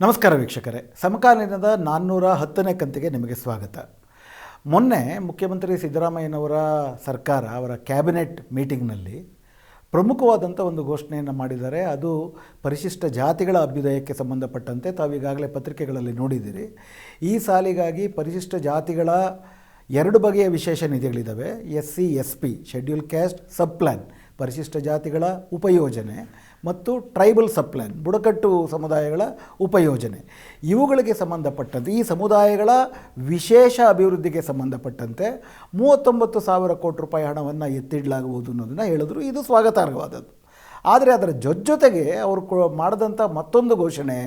ನಮಸ್ಕಾರ ವೀಕ್ಷಕರೇ. ಸಮಕಾಲೀನದ ನಾನ್ನೂರ ಹತ್ತನೇ ಕಂತಿಗೆ ನಿಮಗೆ ಸ್ವಾಗತ. ಮೊನ್ನೆ ಮುಖ್ಯಮಂತ್ರಿ ಸಿದ್ದರಾಮಯ್ಯನವರ ಸರ್ಕಾರ ಅವರ ಕ್ಯಾಬಿನೆಟ್ ಮೀಟಿಂಗ್ನಲ್ಲಿ ಪ್ರಮುಖವಾದಂಥ ಒಂದು ಘೋಷಣೆಯನ್ನು ಮಾಡಿದ್ದಾರೆ. ಅದು ಪರಿಶಿಷ್ಟ ಜಾತಿಗಳ ಅಭ್ಯುದಯಕ್ಕೆ ಸಂಬಂಧಪಟ್ಟಂತೆ ತಾವೀಗಾಗಲೇ ಪತ್ರಿಕೆಗಳಲ್ಲಿ ನೋಡಿದ್ದೀರಿ. ಈ ಸಾಲಿಗಾಗಿ ಪರಿಶಿಷ್ಟ ಜಾತಿಗಳ ಎರಡು ಬಗೆಯ ವಿಶೇಷ ನಿಧಿಗಳಿದ್ದಾವೆ. S C S P schedule caste, sub plan ಪರಿಶಿಷ್ಟ ಜಾತಿಗಳ ಉಪಯೋಜನೆ. ಮತ್ತು ಟ್ರೈಬಲ್ ಸಪ್ಲೈನ್ ಬುಡಕಟ್ಟು ಸಮುದಾಯಗಳ ಉಪಯೋಜನೆ. ಇವುಗಳಿಗೆ ಸಂಬಂಧಪಟ್ಟಂತೆ, ಈ ಸಮುದಾಯಗಳ ವಿಶೇಷ ಅಭಿವೃದ್ಧಿಗೆ ಸಂಬಂಧಪಟ್ಟಂತೆ ಮೂವತ್ತೊಂಬತ್ತು ಸಾವಿರ ಕೋಟಿ ರೂಪಾಯಿ ಹಣವನ್ನು ಎತ್ತಿಡಲಾಗುವುದು ಅನ್ನೋದನ್ನು ಹೇಳಿದ್ರು. ಇದು ಸ್ವಾಗತಾರ್ಹವಾದದ್ದು. ಆದರೆ ಅದರ ಜೊತೆಗೆ ಅವರು ಮಾಡಿದಂಥ ಮತ್ತೊಂದು ಘೋಷಣೆ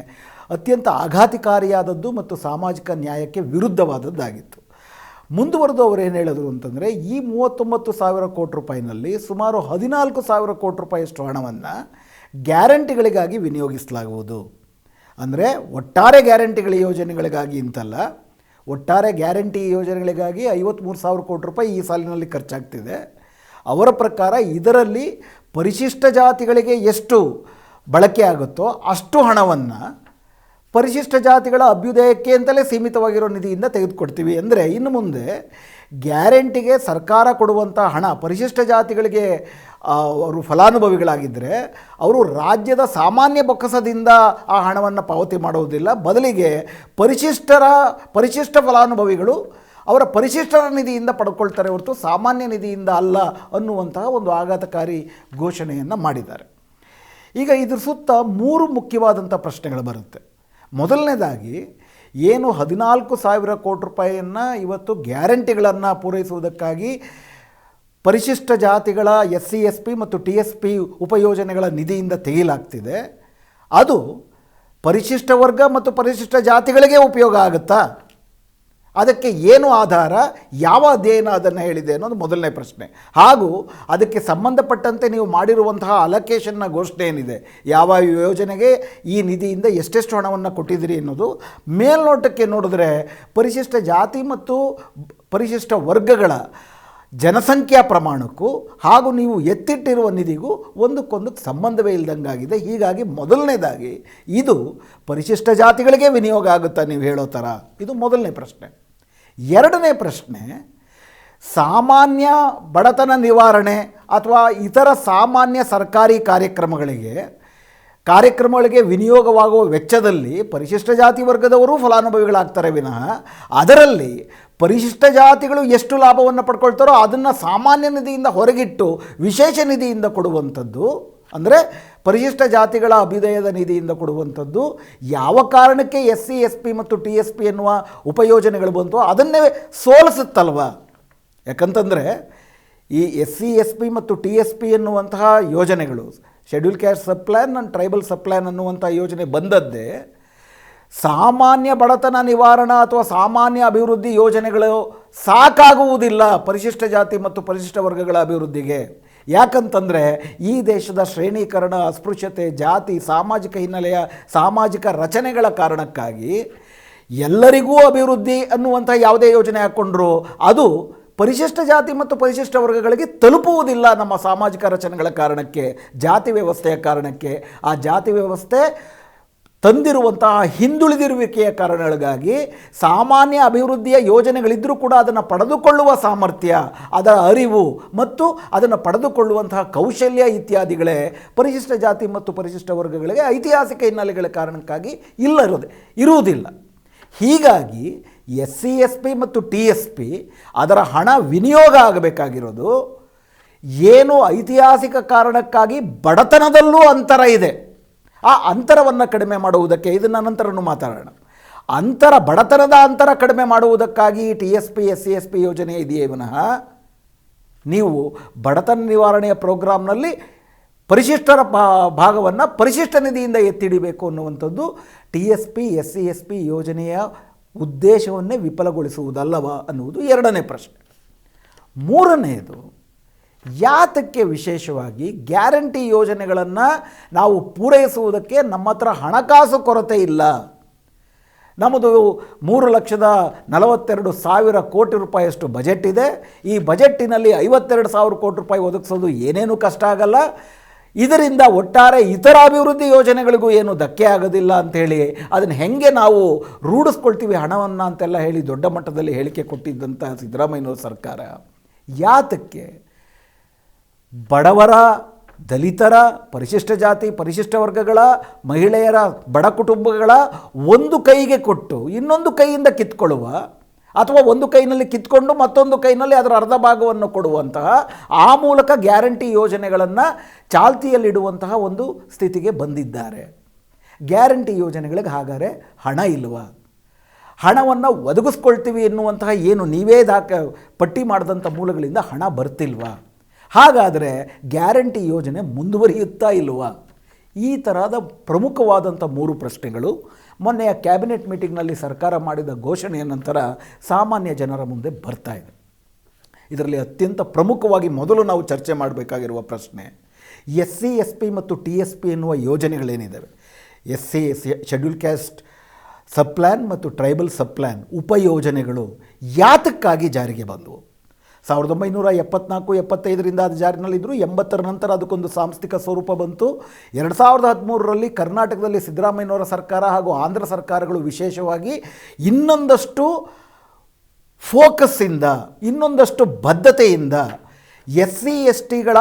ಅತ್ಯಂತ ಆಘಾತಕಾರಿಯಾದದ್ದು ಮತ್ತು ಸಾಮಾಜಿಕ ನ್ಯಾಯಕ್ಕೆ ವಿರುದ್ಧವಾದದ್ದಾಗಿತ್ತು. ಮುಂದುವರೆದು ಅವರು ಏನು ಹೇಳಿದ್ರು ಅಂತಂದರೆ, ಈ ಮೂವತ್ತೊಂಬತ್ತು ಸಾವಿರ ಕೋಟಿ ರೂಪಾಯಿನಲ್ಲಿ ಸುಮಾರು ಹದಿನಾಲ್ಕು ಸಾವಿರ ಕೋಟಿ ರೂಪಾಯಿಯಷ್ಟು ಹಣವನ್ನು ಗ್ಯಾರಂಟಿಗಳಿಗಾಗಿ ವಿನಿಯೋಗಿಸಲಾಗುವುದು. ಅಂದರೆ ಒಟ್ಟಾರೆ ಗ್ಯಾರಂಟಿಗಳ ಯೋಜನೆಗಳಿಗಾಗಿ ಅಂತಲ್ಲ, ಒಟ್ಟಾರೆ ಗ್ಯಾರಂಟಿ ಯೋಜನೆಗಳಿಗಾಗಿ ಐವತ್ತ್ಮೂರು ಸಾವಿರ ಕೋಟಿ ರೂಪಾಯಿ ಈ ಸಾಲಿನಲ್ಲಿ ಖರ್ಚಾಗ್ತಿದೆ. ಅವರ ಪ್ರಕಾರ ಇದರಲ್ಲಿ ಪರಿಶಿಷ್ಟ ಜಾತಿಗಳಿಗೆ ಎಷ್ಟು ಬಳಕೆ ಆಗುತ್ತೋ ಅಷ್ಟು ಹಣವನ್ನು ಪರಿಶಿಷ್ಟ ಜಾತಿಗಳ ಅಭ್ಯುದಯಕ್ಕೆ ಅಂತಲೇ ಸೀಮಿತವಾಗಿರೋ ನಿಧಿಯಿಂದ ತೆಗೆದುಕೊಡ್ತೀವಿ. ಅಂದರೆ ಇನ್ನು ಮುಂದೆ ಗ್ಯಾರಂಟಿಗೆ ಸರ್ಕಾರ ಕೊಡುವಂಥ ಹಣ ಪರಿಶಿಷ್ಟ ಜಾತಿಗಳಿಗೆ ಅವರು ಫಲಾನುಭವಿಗಳಾಗಿದ್ದರೆ ಅವರು ರಾಜ್ಯದ ಸಾಮಾನ್ಯ ಬೊಕ್ಕಸದಿಂದ ಆ ಹಣವನ್ನು ಪಾವತಿ ಮಾಡುವುದಿಲ್ಲ ಬದಲಿಗೆ ಪರಿಶಿಷ್ಟರ, ಪರಿಶಿಷ್ಟ ಫಲಾನುಭವಿಗಳು ಅವರ ಪರಿಶಿಷ್ಟರ ನಿಧಿಯಿಂದ ಪಡ್ಕೊಳ್ತಾರೆ ಹೊರತು ಸಾಮಾನ್ಯ ನಿಧಿಯಿಂದ ಅಲ್ಲ ಅನ್ನುವಂತಹ ಒಂದು ಆಘಾತಕಾರಿ ಘೋಷಣೆಯನ್ನು ಮಾಡಿದ್ದಾರೆ. ಈಗ ಇದ್ರ ಸುತ್ತ ಮೂರು ಮುಖ್ಯವಾದಂಥ ಪ್ರಶ್ನೆಗಳು ಬರುತ್ತೆ. ಮೊದಲನೇದಾಗಿ ಏನು ಹದಿನಾಲ್ಕು ಸಾವಿರ ಕೋಟಿ ರೂಪಾಯಿಯನ್ನು ಇವತ್ತು ಗ್ಯಾರಂಟಿಗಳನ್ನು ಪೂರೈಸುವುದಕ್ಕಾಗಿ ಪರಿಶಿಷ್ಟ ಜಾತಿಗಳ ಎಸ್ ಸಿ ಎಸ್ ಪಿ ಮತ್ತು ಟಿ ಎಸ್ ಪಿ ಉಪಯೋಜನೆಗಳ ನಿಧಿಯಿಂದ ತೆಗೆಯಲಾಗ್ತಿದೆ. ಅದು ಪರಿಶಿಷ್ಟ ವರ್ಗ ಮತ್ತು ಪರಿಶಿಷ್ಟ ಜಾತಿಗಳಿಗೆ ಉಪಯೋಗ ಆಗುತ್ತಾ? ಅದಕ್ಕೆ ಏನು ಆಧಾರ? ಯಾವ ಅಧ್ಯಯನ ಅದನ್ನು ಹೇಳಿದೆ ಅನ್ನೋದು ಮೊದಲನೇ ಪ್ರಶ್ನೆ. ಹಾಗೂ ಅದಕ್ಕೆ ಸಂಬಂಧಪಟ್ಟಂತೆ ನೀವು ಮಾಡಿರುವಂತಹ ಅಲೋಕೇಶನ್ನ ಘೋಷಣೆ ಏನಿದೆ? ಯಾವ ಯೋಜನೆಗೆ ಈ ನಿಧಿಯಿಂದ ಎಷ್ಟೆಷ್ಟು ಹಣವನ್ನು ಕೊಟ್ಟಿದ್ದೀರಿ ಅನ್ನೋದು ಮೇಲ್ನೋಟಕ್ಕೆ ನೋಡಿದ್ರೆ ಪರಿಶಿಷ್ಟ ಜಾತಿ ಮತ್ತು ಪರಿಶಿಷ್ಟ ವರ್ಗಗಳ ಜನಸಂಖ್ಯಾ ಪ್ರಮಾಣಕ್ಕೂ ಹಾಗೂ ನೀವು ಎತ್ತಿಟ್ಟಿರುವ ನಿಧಿಗೂ ಒಂದಕ್ಕೊಂದು ಸಂಬಂಧವೇ ಇಲ್ದಂಗಾಗಿದೆ. ಹೀಗಾಗಿ ಮೊದಲನೇದಾಗಿ ಇದು ಪರಿಶಿಷ್ಟ ಜಾತಿಗಳಿಗೆ ವಿನಿಯೋಗ ಆಗುತ್ತಾ ನೀವು ಹೇಳೋ ಥರ? ಇದು ಮೊದಲನೇ ಪ್ರಶ್ನೆ. ಎರಡನೇ ಪ್ರಶ್ನೆ, ಸಾಮಾನ್ಯ ಬಡತನ ನಿವಾರಣೆ ಅಥವಾ ಇತರ ಸಾಮಾನ್ಯ ಸರ್ಕಾರಿ ಕಾರ್ಯಕ್ರಮಗಳಿಗೆ ಕಾರ್ಯಕ್ರಮಗಳಿಗೆ ವಿನಿಯೋಗವಾಗುವ ವೆಚ್ಚದಲ್ಲಿ ಪರಿಶಿಷ್ಟ ಜಾತಿ ವರ್ಗದವರು ಫಲಾನುಭವಿಗಳಾಗ್ತಾರೆ ವಿನಃ ಅದರಲ್ಲಿ ಪರಿಶಿಷ್ಟ ಜಾತಿಗಳು ಎಷ್ಟು ಲಾಭವನ್ನು ಪಡ್ಕೊಳ್ತಾರೋ ಅದನ್ನು ಸಾಮಾನ್ಯ ನಿಧಿಯಿಂದ ಹೊರಗಿಟ್ಟು ವಿಶೇಷ ನಿಧಿಯಿಂದ ಕೊಡುವಂಥದ್ದು. ಅಂದರೆ ಪರಿಶಿಷ್ಟ ಜಾತಿಗಳ ಅಭ್ಯುದಯದ ನಿಧಿಯಿಂದ ಕೊಡುವಂಥದ್ದು. ಯಾವ ಕಾರಣಕ್ಕೆ ಎಸ್ ಸಿ, ಎಸ್ ಪಿ ಮತ್ತು ಟಿ ಎಸ್ ಪಿ ಎನ್ನುವ ಉಪಯೋಜನೆಗಳು ಬಂತು ಅದನ್ನೇ ಸೋಲಿಸುತ್ತಲ್ವ? ಯಾಕಂತಂದರೆ ಈ ಎಸ್ ಸಿ, ಎಸ್ ಪಿ ಮತ್ತು ಟಿ ಎಸ್ ಪಿ ಎನ್ನುವಂತಹ ಯೋಜನೆಗಳು schedule caste sub plan and tribal sub plan ಅನ್ನುವಂಥ ಯೋಜನೆ ಬಂದದ್ದೇ ಸಾಮಾನ್ಯ ಬಡತನ ನಿವಾರಣಾ ಅಥವಾ ಸಾಮಾನ್ಯ ಅಭಿವೃದ್ಧಿ ಯೋಜನೆಗಳು ಸಾಕಾಗುವುದಿಲ್ಲ ಪರಿಶಿಷ್ಟ ಜಾತಿ ಮತ್ತು ಪರಿಶಿಷ್ಟ ವರ್ಗಗಳ ಅಭಿವೃದ್ಧಿಗೆ. ಯಾಕಂತಂದರೆ ಈ ದೇಶದ ಶ್ರೇಣೀಕರಣ, ಅಸ್ಪೃಶ್ಯತೆ, ಜಾತಿ, ಸಾಮಾಜಿಕ ಹಿನ್ನೆಲೆಯ ಸಾಮಾಜಿಕ ರಚನೆಗಳ ಕಾರಣಕ್ಕಾಗಿ ಎಲ್ಲರಿಗೂ ಅಭಿವೃದ್ಧಿ ಅನ್ನುವಂಥ ಯಾವುದೇ ಯೋಜನೆ ಹಾಕ್ಕೊಂಡ್ರು ಅದು ಪರಿಶಿಷ್ಟ ಜಾತಿ ಮತ್ತು ಪರಿಶಿಷ್ಟ ವರ್ಗಗಳಿಗೆ ತಲುಪುವುದಿಲ್ಲ ನಮ್ಮ ಸಾಮಾಜಿಕ ರಚನೆಗಳ ಕಾರಣಕ್ಕೆ, ಜಾತಿ ವ್ಯವಸ್ಥೆಯ ಕಾರಣಕ್ಕೆ. ಆ ಜಾತಿ ವ್ಯವಸ್ಥೆ ತಂದಿರುವಂತಹ ಹಿಂದುಳಿದಿರುವಿಕೆಯ ಕಾರಣಗಳಿಗಾಗಿ ಸಾಮಾನ್ಯ ಅಭಿವೃದ್ಧಿಯ ಯೋಜನೆಗಳಿದ್ದರೂ ಕೂಡ ಅದನ್ನು ಪಡೆದುಕೊಳ್ಳುವ ಸಾಮರ್ಥ್ಯ, ಅದರ ಅರಿವು ಮತ್ತು ಅದನ್ನು ಪಡೆದುಕೊಳ್ಳುವಂತಹ ಕೌಶಲ್ಯ ಇತ್ಯಾದಿಗಳೇ ಪರಿಶಿಷ್ಟ ಜಾತಿ ಮತ್ತು ಪರಿಶಿಷ್ಟ ವರ್ಗಗಳಿಗೆ ಐತಿಹಾಸಿಕ ಹಿನ್ನೆಲೆಗಳ ಕಾರಣಕ್ಕಾಗಿ ಇಲ್ಲ ಇರುವುದಿಲ್ಲ. ಹೀಗಾಗಿ ಎಸ್ ಸಿ ಎಸ್ ಪಿ ಮತ್ತು ಟಿ ಎಸ್ ಪಿ ಅದರ ಹಣ ವಿನಿಯೋಗ ಆಗಬೇಕಾಗಿರೋದು. ಏನು ಐತಿಹಾಸಿಕ ಕಾರಣಕ್ಕಾಗಿ ಬಡತನದಲ್ಲೂ ಅಂತರ ಇದೆ. ಆ ಅಂತರವನ್ನು ಕಡಿಮೆ ಮಾಡುವುದಕ್ಕೆ ಇದನ್ನು ನಂತರನೂ ಮಾತಾಡೋಣ. ಅಂತರ ಬಡತನದ ಅಂತರ ಕಡಿಮೆ ಮಾಡುವುದಕ್ಕಾಗಿ T S P S C S P ಯೋಜನೆ ಇದೆಯೇ ವಿನಃ? ನೀವು ಬಡತನ ನಿವಾರಣೆಯ ಪ್ರೋಗ್ರಾಮ್ನಲ್ಲಿ ಪರಿಶಿಷ್ಟರ ಭಾಗವನ್ನು ಪರಿಶಿಷ್ಟ ನಿಧಿಯಿಂದ ಎತ್ತಿಡಿಬೇಕು ಅನ್ನುವಂಥದ್ದು T S P S C S P ಯೋಜನೆಯ ಉದ್ದೇಶವನ್ನೇ ವಿಫಲಗೊಳಿಸುವುದಲ್ಲವ ಅನ್ನುವುದು ಎರಡನೇ ಪ್ರಶ್ನೆ. ಮೂರನೆಯದು ಯಾತಕ್ಕೆ ವಿಶೇಷವಾಗಿ ಗ್ಯಾರಂಟಿ ಯೋಜನೆಗಳನ್ನು ನಾವು ಪೂರೈಸುವುದಕ್ಕೆ ನಮ್ಮ ಹತ್ರ ಹಣಕಾಸು ಕೊರತೆ ಇಲ್ಲ. ನಮ್ಮದು ಮೂರು ಲಕ್ಷದ ನಲವತ್ತೆರಡು ಸಾವಿರ ಕೋಟಿ ರೂಪಾಯಿಯಷ್ಟು ಬಜೆಟ್ ಇದೆ. ಈ ಬಜೆಟ್ಟಿನಲ್ಲಿ ಐವತ್ತೆರಡು ಸಾವಿರ ಕೋಟಿ ರೂಪಾಯಿ ಒದಗಿಸೋದು ಏನೇನೂ ಕಷ್ಟ ಆಗಲ್ಲ. ಇದರಿಂದ ಒಟ್ಟಾರೆ ಇತರ ಅಭಿವೃದ್ಧಿ ಯೋಜನೆಗಳಿಗೂ ಏನು ಧಕ್ಕೆ ಆಗೋದಿಲ್ಲ ಅಂಥೇಳಿ ಅದನ್ನು ಹೆಂಗೆ ನಾವು ರೂಢಿಸ್ಕೊಳ್ತೀವಿ ಹಣವನ್ನು ಅಂತೆಲ್ಲ ಹೇಳಿ ದೊಡ್ಡ ಮಟ್ಟದಲ್ಲಿ ಹೇಳಿಕೆ ಕೊಟ್ಟಿದ್ದಂಥ ಸಿದ್ದರಾಮಯ್ಯನವ್ರ ಸರ್ಕಾರ. ಯಾತಕ್ಕೆ? ಬಡವರ, ದಲಿತರ, ಪರಿಶಿಷ್ಟ ಜಾತಿ, ಪರಿಶಿಷ್ಟ ವರ್ಗಗಳ, ಮಹಿಳೆಯರ, ಬಡ ಕುಟುಂಬಗಳ ಒಂದು ಕೈಗೆ ಕೊಟ್ಟು ಇನ್ನೊಂದು ಕೈಯಿಂದ ಕಿತ್ಕೊಳ್ಳುವ ಅಥವಾ ಒಂದು ಕೈನಲ್ಲಿ ಕಿತ್ಕೊಂಡು ಮತ್ತೊಂದು ಕೈನಲ್ಲಿ ಅದರ ಅರ್ಧ ಭಾಗವನ್ನು ಕೊಡುವಂತಹ ಆ ಮೂಲಕ ಗ್ಯಾರಂಟಿ ಯೋಜನೆಗಳನ್ನು ಚಾಲ್ತಿಯಲ್ಲಿಡುವಂತಹ ಒಂದು ಸ್ಥಿತಿಗೆ ಬಂದಿದ್ದಾರೆ. ಗ್ಯಾರಂಟಿ ಯೋಜನೆಗಳಿಗೆ ಹಾಗಾದರೆ ಹಣ ಇಲ್ವ? ಹಣವನ್ನು ಒದಗಿಸ್ಕೊಳ್ತೀವಿ ಎನ್ನುವಂತಹ ಏನು ನೀವೇ ದಾಖ ಪಟ್ಟಿ ಮಾಡಿದಂಥ ಮೂಲಗಳಿಂದ ಹಣ ಬರ್ತಿಲ್ವಾ? ಹಾಗಾದರೆ ಗ್ಯಾರಂಟಿ ಯೋಜನೆ ಮುಂದುವರಿಯುತ್ತಾ ಇಲ್ವಾ? ಈ ಥರದ ಪ್ರಮುಖವಾದಂಥ ಮೂರು ಪ್ರಶ್ನೆಗಳು. ಮೊನ್ನೆಯ ಕ್ಯಾಬಿನೆಟ್ ಮೀಟಿಂಗ್ನಲ್ಲಿ ಸರ್ಕಾರ ಮಾಡಿದ ಘೋಷಣೆಯ ನಂತರ ಸಾಮಾನ್ಯ ಜನರ ಮುಂದೆ ಬರ್ತಾ ಇದೆ. ಇದರಲ್ಲಿ ಅತ್ಯಂತ ಪ್ರಮುಖವಾಗಿ ಮೊದಲು ನಾವು ಚರ್ಚೆ ಮಾಡಬೇಕಾಗಿರುವ ಪ್ರಶ್ನೆ ಎಸ್ ಸಿ ಎಸ್ ಪಿ ಮತ್ತು ಟಿ ಎಸ್ ಪಿ ಎನ್ನುವ ಯೋಜನೆಗಳೇನಿದ್ದಾವೆ S C schedule caste sub plan ಮತ್ತು ಟ್ರೈಬಲ್ ಸಬ್ ಪ್ಲ್ಯಾನ್ ಉಪಯೋಜನೆಗಳು ಯಾತಕ್ಕಾಗಿ ಜಾರಿಗೆ ಬಂದವು? ಸಾವಿರದ ಒಂಬೈನೂರ ಎಪ್ಪತ್ನಾಲ್ಕು, ಎಪ್ಪತ್ತೈದರಿಂದ ಅದು ಜಾರಿನಲ್ಲಿದ್ದರು ಎಂಬತ್ತರ ನಂತರ ಅದಕ್ಕೊಂದು ಸಾಂಸ್ಥಿಕ ಸ್ವರೂಪ ಬಂತು. ಎರಡು ಸಾವಿರದ ಹದಿಮೂರರಲ್ಲಿ ಕರ್ನಾಟಕದಲ್ಲಿ ಸಿದ್ದರಾಮಯ್ಯನವರ ಸರ್ಕಾರ ಹಾಗೂ ಆಂಧ್ರ ಸರ್ಕಾರಗಳು ವಿಶೇಷವಾಗಿ ಇನ್ನೊಂದಷ್ಟು ಫೋಕಸ್ಸಿಂದ, ಇನ್ನೊಂದಷ್ಟು ಬದ್ಧತೆಯಿಂದ ಎಸ್ ಸಿ ಎಸ್ ಟಿಗಳ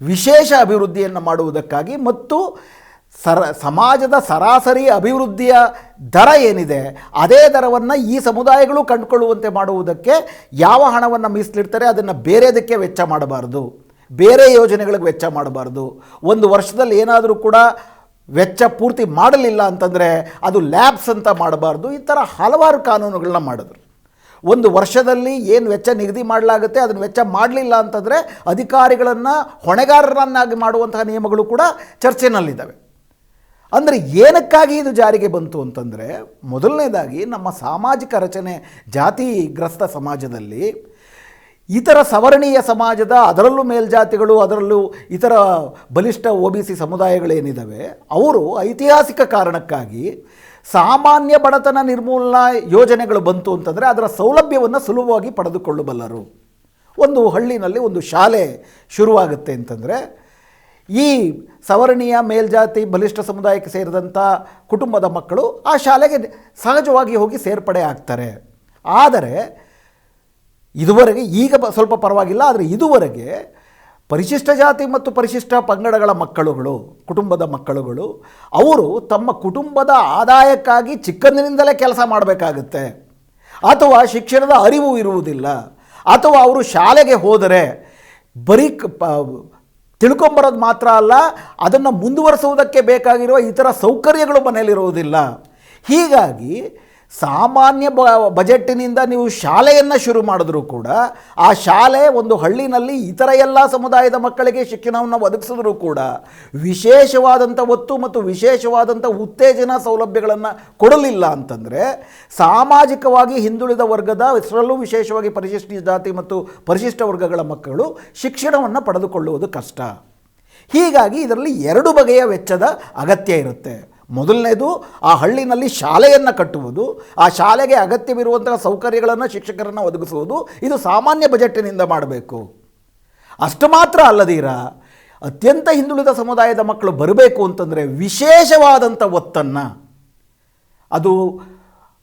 ವಿಶೇಷ ಅಭಿವೃದ್ಧಿಯನ್ನು ಮಾಡುವುದಕ್ಕಾಗಿ ಮತ್ತು ಸರ, ಸಮಾಜದ ಸರಾಸರಿ ಅಭಿವೃದ್ಧಿಯ ದರ ಏನಿದೆ, ಅದೇ ದರವನ್ನು ಈ ಸಮುದಾಯಗಳು ಕಂಡುಕೊಳ್ಳುವಂತೆ ಮಾಡುವುದಕ್ಕೆ ಯಾವ ಹಣವನ್ನು ಮೀಸಲಿಡ್ತಾರೆ, ಅದನ್ನು ಬೇರೆದಕ್ಕೆ ವೆಚ್ಚ ಮಾಡಬಾರ್ದು. ಬೇರೆ ಯೋಜನೆಗಳಿಗೆ ವೆಚ್ಚ ಮಾಡಬಾರ್ದು. ಒಂದು ವರ್ಷದಲ್ಲಿ ಏನಾದರೂ ಕೂಡ ವೆಚ್ಚ ಪೂರ್ತಿ ಮಾಡಲಿಲ್ಲ ಅಂತಂದರೆ ಅದು ಲ್ಯಾಬ್ಸ್ ಅಂತ ಮಾಡಬಾರ್ದು. ಈ ಥರ ಹಲವಾರು ಕಾನೂನುಗಳನ್ನ ಮಾಡಿದ್ರು. ಒಂದು ವರ್ಷದಲ್ಲಿ ಏನು ವೆಚ್ಚ ನಿಗದಿ ಮಾಡಲಾಗುತ್ತೆ, ಅದನ್ನು ವೆಚ್ಚ ಮಾಡಲಿಲ್ಲ ಅಂತಂದರೆ ಅಧಿಕಾರಿಗಳನ್ನು ಹೊಣೆಗಾರರನ್ನಾಗಿ ಮಾಡುವಂತಹ ನಿಯಮಗಳು ಕೂಡ ಚರ್ಚೆನಲ್ಲಿದ್ದಾವೆ. ಅಂದರೆ ಏನಕ್ಕಾಗಿ ಇದು ಜಾರಿಗೆ ಬಂತು ಅಂತಂದರೆ ಮೊದಲನೇದಾಗಿ ನಮ್ಮ ಸಾಮಾಜಿಕ ರಚನೆ ಜಾತಿಗ್ರಸ್ತ ಸಮಾಜದಲ್ಲಿ ಇತರ ಸವರ್ಣೀಯ ಸಮಾಜದ ಅದರಲ್ಲೂ ಮೇಲ್ಜಾತಿಗಳು, ಅದರಲ್ಲೂ ಇತರ ಬಲಿಷ್ಠ ಒ ಬಿ ಸಿ ಸಮುದಾಯಗಳೇನಿದ್ದಾವೆ ಅವರು ಐತಿಹಾಸಿಕ ಕಾರಣಕ್ಕಾಗಿ ಸಾಮಾನ್ಯ ಬಡತನ ನಿರ್ಮೂಲನಾ ಯೋಜನೆಗಳು ಬಂತು ಅಂತಂದರೆ ಅದರ ಸೌಲಭ್ಯವನ್ನು ಸುಲಭವಾಗಿ ಪಡೆದುಕೊಳ್ಳಬಲ್ಲರು. ಒಂದು ಹಳ್ಳಿನಲ್ಲಿ ಒಂದು ಶಾಲೆ ಶುರುವಾಗುತ್ತೆ ಅಂತಂದರೆ ಈ ಸವರ್ಣೀಯ ಮೇಲ್ಜಾತಿ ಬಲಿಷ್ಠ ಸಮುದಾಯಕ್ಕೆ ಸೇರಿದಂಥ ಕುಟುಂಬದ ಮಕ್ಕಳು ಆ ಶಾಲೆಗೆ ಸಹಜವಾಗಿ ಹೋಗಿ ಸೇರ್ಪಡೆ ಆಗ್ತಾರೆ. ಆದರೆ ಇದುವರೆಗೆ ಈಗ ಸ್ವಲ್ಪ ಪರವಾಗಿಲ್ಲ, ಆದರೆ ಇದುವರೆಗೆ ಪರಿಶಿಷ್ಟ ಜಾತಿ ಮತ್ತು ಪರಿಶಿಷ್ಟ ಪಂಗಡಗಳ ಮಕ್ಕಳುಗಳು, ಕುಟುಂಬದ ಮಕ್ಕಳುಗಳು, ಅವರು ತಮ್ಮ ಕುಟುಂಬದ ಆದಾಯಕ್ಕಾಗಿ ಚಿಕ್ಕಂದಿನಿಂದಲೇ ಕೆಲಸ ಮಾಡಬೇಕಾಗುತ್ತೆ. ಅಥವಾ ಶಿಕ್ಷಣದ ಅರಿವು ಇರುವುದಿಲ್ಲ, ಅಥವಾ ಅವರು ಶಾಲೆಗೆ ಹೋದರೆ ಬರೀ ತಿಳ್ಕೊಂಬರೋದು ಮಾತ್ರ ಅಲ್ಲ ಅದನ್ನು ಮುಂದುವರಿಸುವುದಕ್ಕೆ ಬೇಕಾಗಿರುವ ಇತರ ಸೌಕರ್ಯಗಳು ಮನೆಯಲ್ಲಿರುವುದಿಲ್ಲ. ಹೀಗಾಗಿ ಸಾಮಾನ್ಯ ಬ, ಬಜೆಟ್ಟಿನಿಂದ ನೀವು ಶಾಲೆಯನ್ನು ಶುರು ಮಾಡಿದ್ರೂ ಕೂಡ, ಆ ಶಾಲೆ ಒಂದು ಹಳ್ಳಿನಲ್ಲಿ ಇತರ ಎಲ್ಲ ಸಮುದಾಯದ ಮಕ್ಕಳಿಗೆ ಶಿಕ್ಷಣವನ್ನು ಒದಗಿಸಿದ್ರೂ ಕೂಡ ವಿಶೇಷವಾದಂಥ ಒತ್ತು ಮತ್ತು ವಿಶೇಷವಾದಂಥ ಉತ್ತೇಜನ ಸೌಲಭ್ಯಗಳನ್ನು ಕೊಡಲಿಲ್ಲ ಅಂತಂದರೆ, ಸಾಮಾಜಿಕವಾಗಿ ಹಿಂದುಳಿದ ವರ್ಗದ ಇದರಲ್ಲೂ ವಿಶೇಷವಾಗಿ ಪರಿಶಿಷ್ಟ ಜಾತಿ ಮತ್ತು ಪರಿಶಿಷ್ಟ ವರ್ಗಗಳ ಮಕ್ಕಳು ಶಿಕ್ಷಣವನ್ನು ಪಡೆದುಕೊಳ್ಳುವುದು ಕಷ್ಟ. ಹೀಗಾಗಿ ಇದರಲ್ಲಿ ಎರಡು ಬಗೆಯ ವೆಚ್ಚದ ಅಗತ್ಯ ಇರುತ್ತೆ. ಮೊದಲನೇದು ಆ ಹಳ್ಳಿನಲ್ಲಿ ಶಾಲೆಯನ್ನು ಕಟ್ಟುವುದು, ಆ ಶಾಲೆಗೆ ಅಗತ್ಯವಿರುವಂತಹ ಸೌಕರ್ಯಗಳನ್ನು ಶಿಕ್ಷಕರನ್ನು ಒದಗಿಸುವುದು, ಇದು ಸಾಮಾನ್ಯ ಬಜೆಟ್ಟಿನಿಂದ ಮಾಡಬೇಕು. ಅಷ್ಟು ಮಾತ್ರ ಅಲ್ಲದೀರ, ಅತ್ಯಂತ ಹಿಂದುಳಿದ ಸಮುದಾಯದ ಮಕ್ಕಳು ಬರಬೇಕು ಅಂತಂದರೆ ವಿಶೇಷವಾದಂಥ ಒತ್ತನ್ನು. ಅದು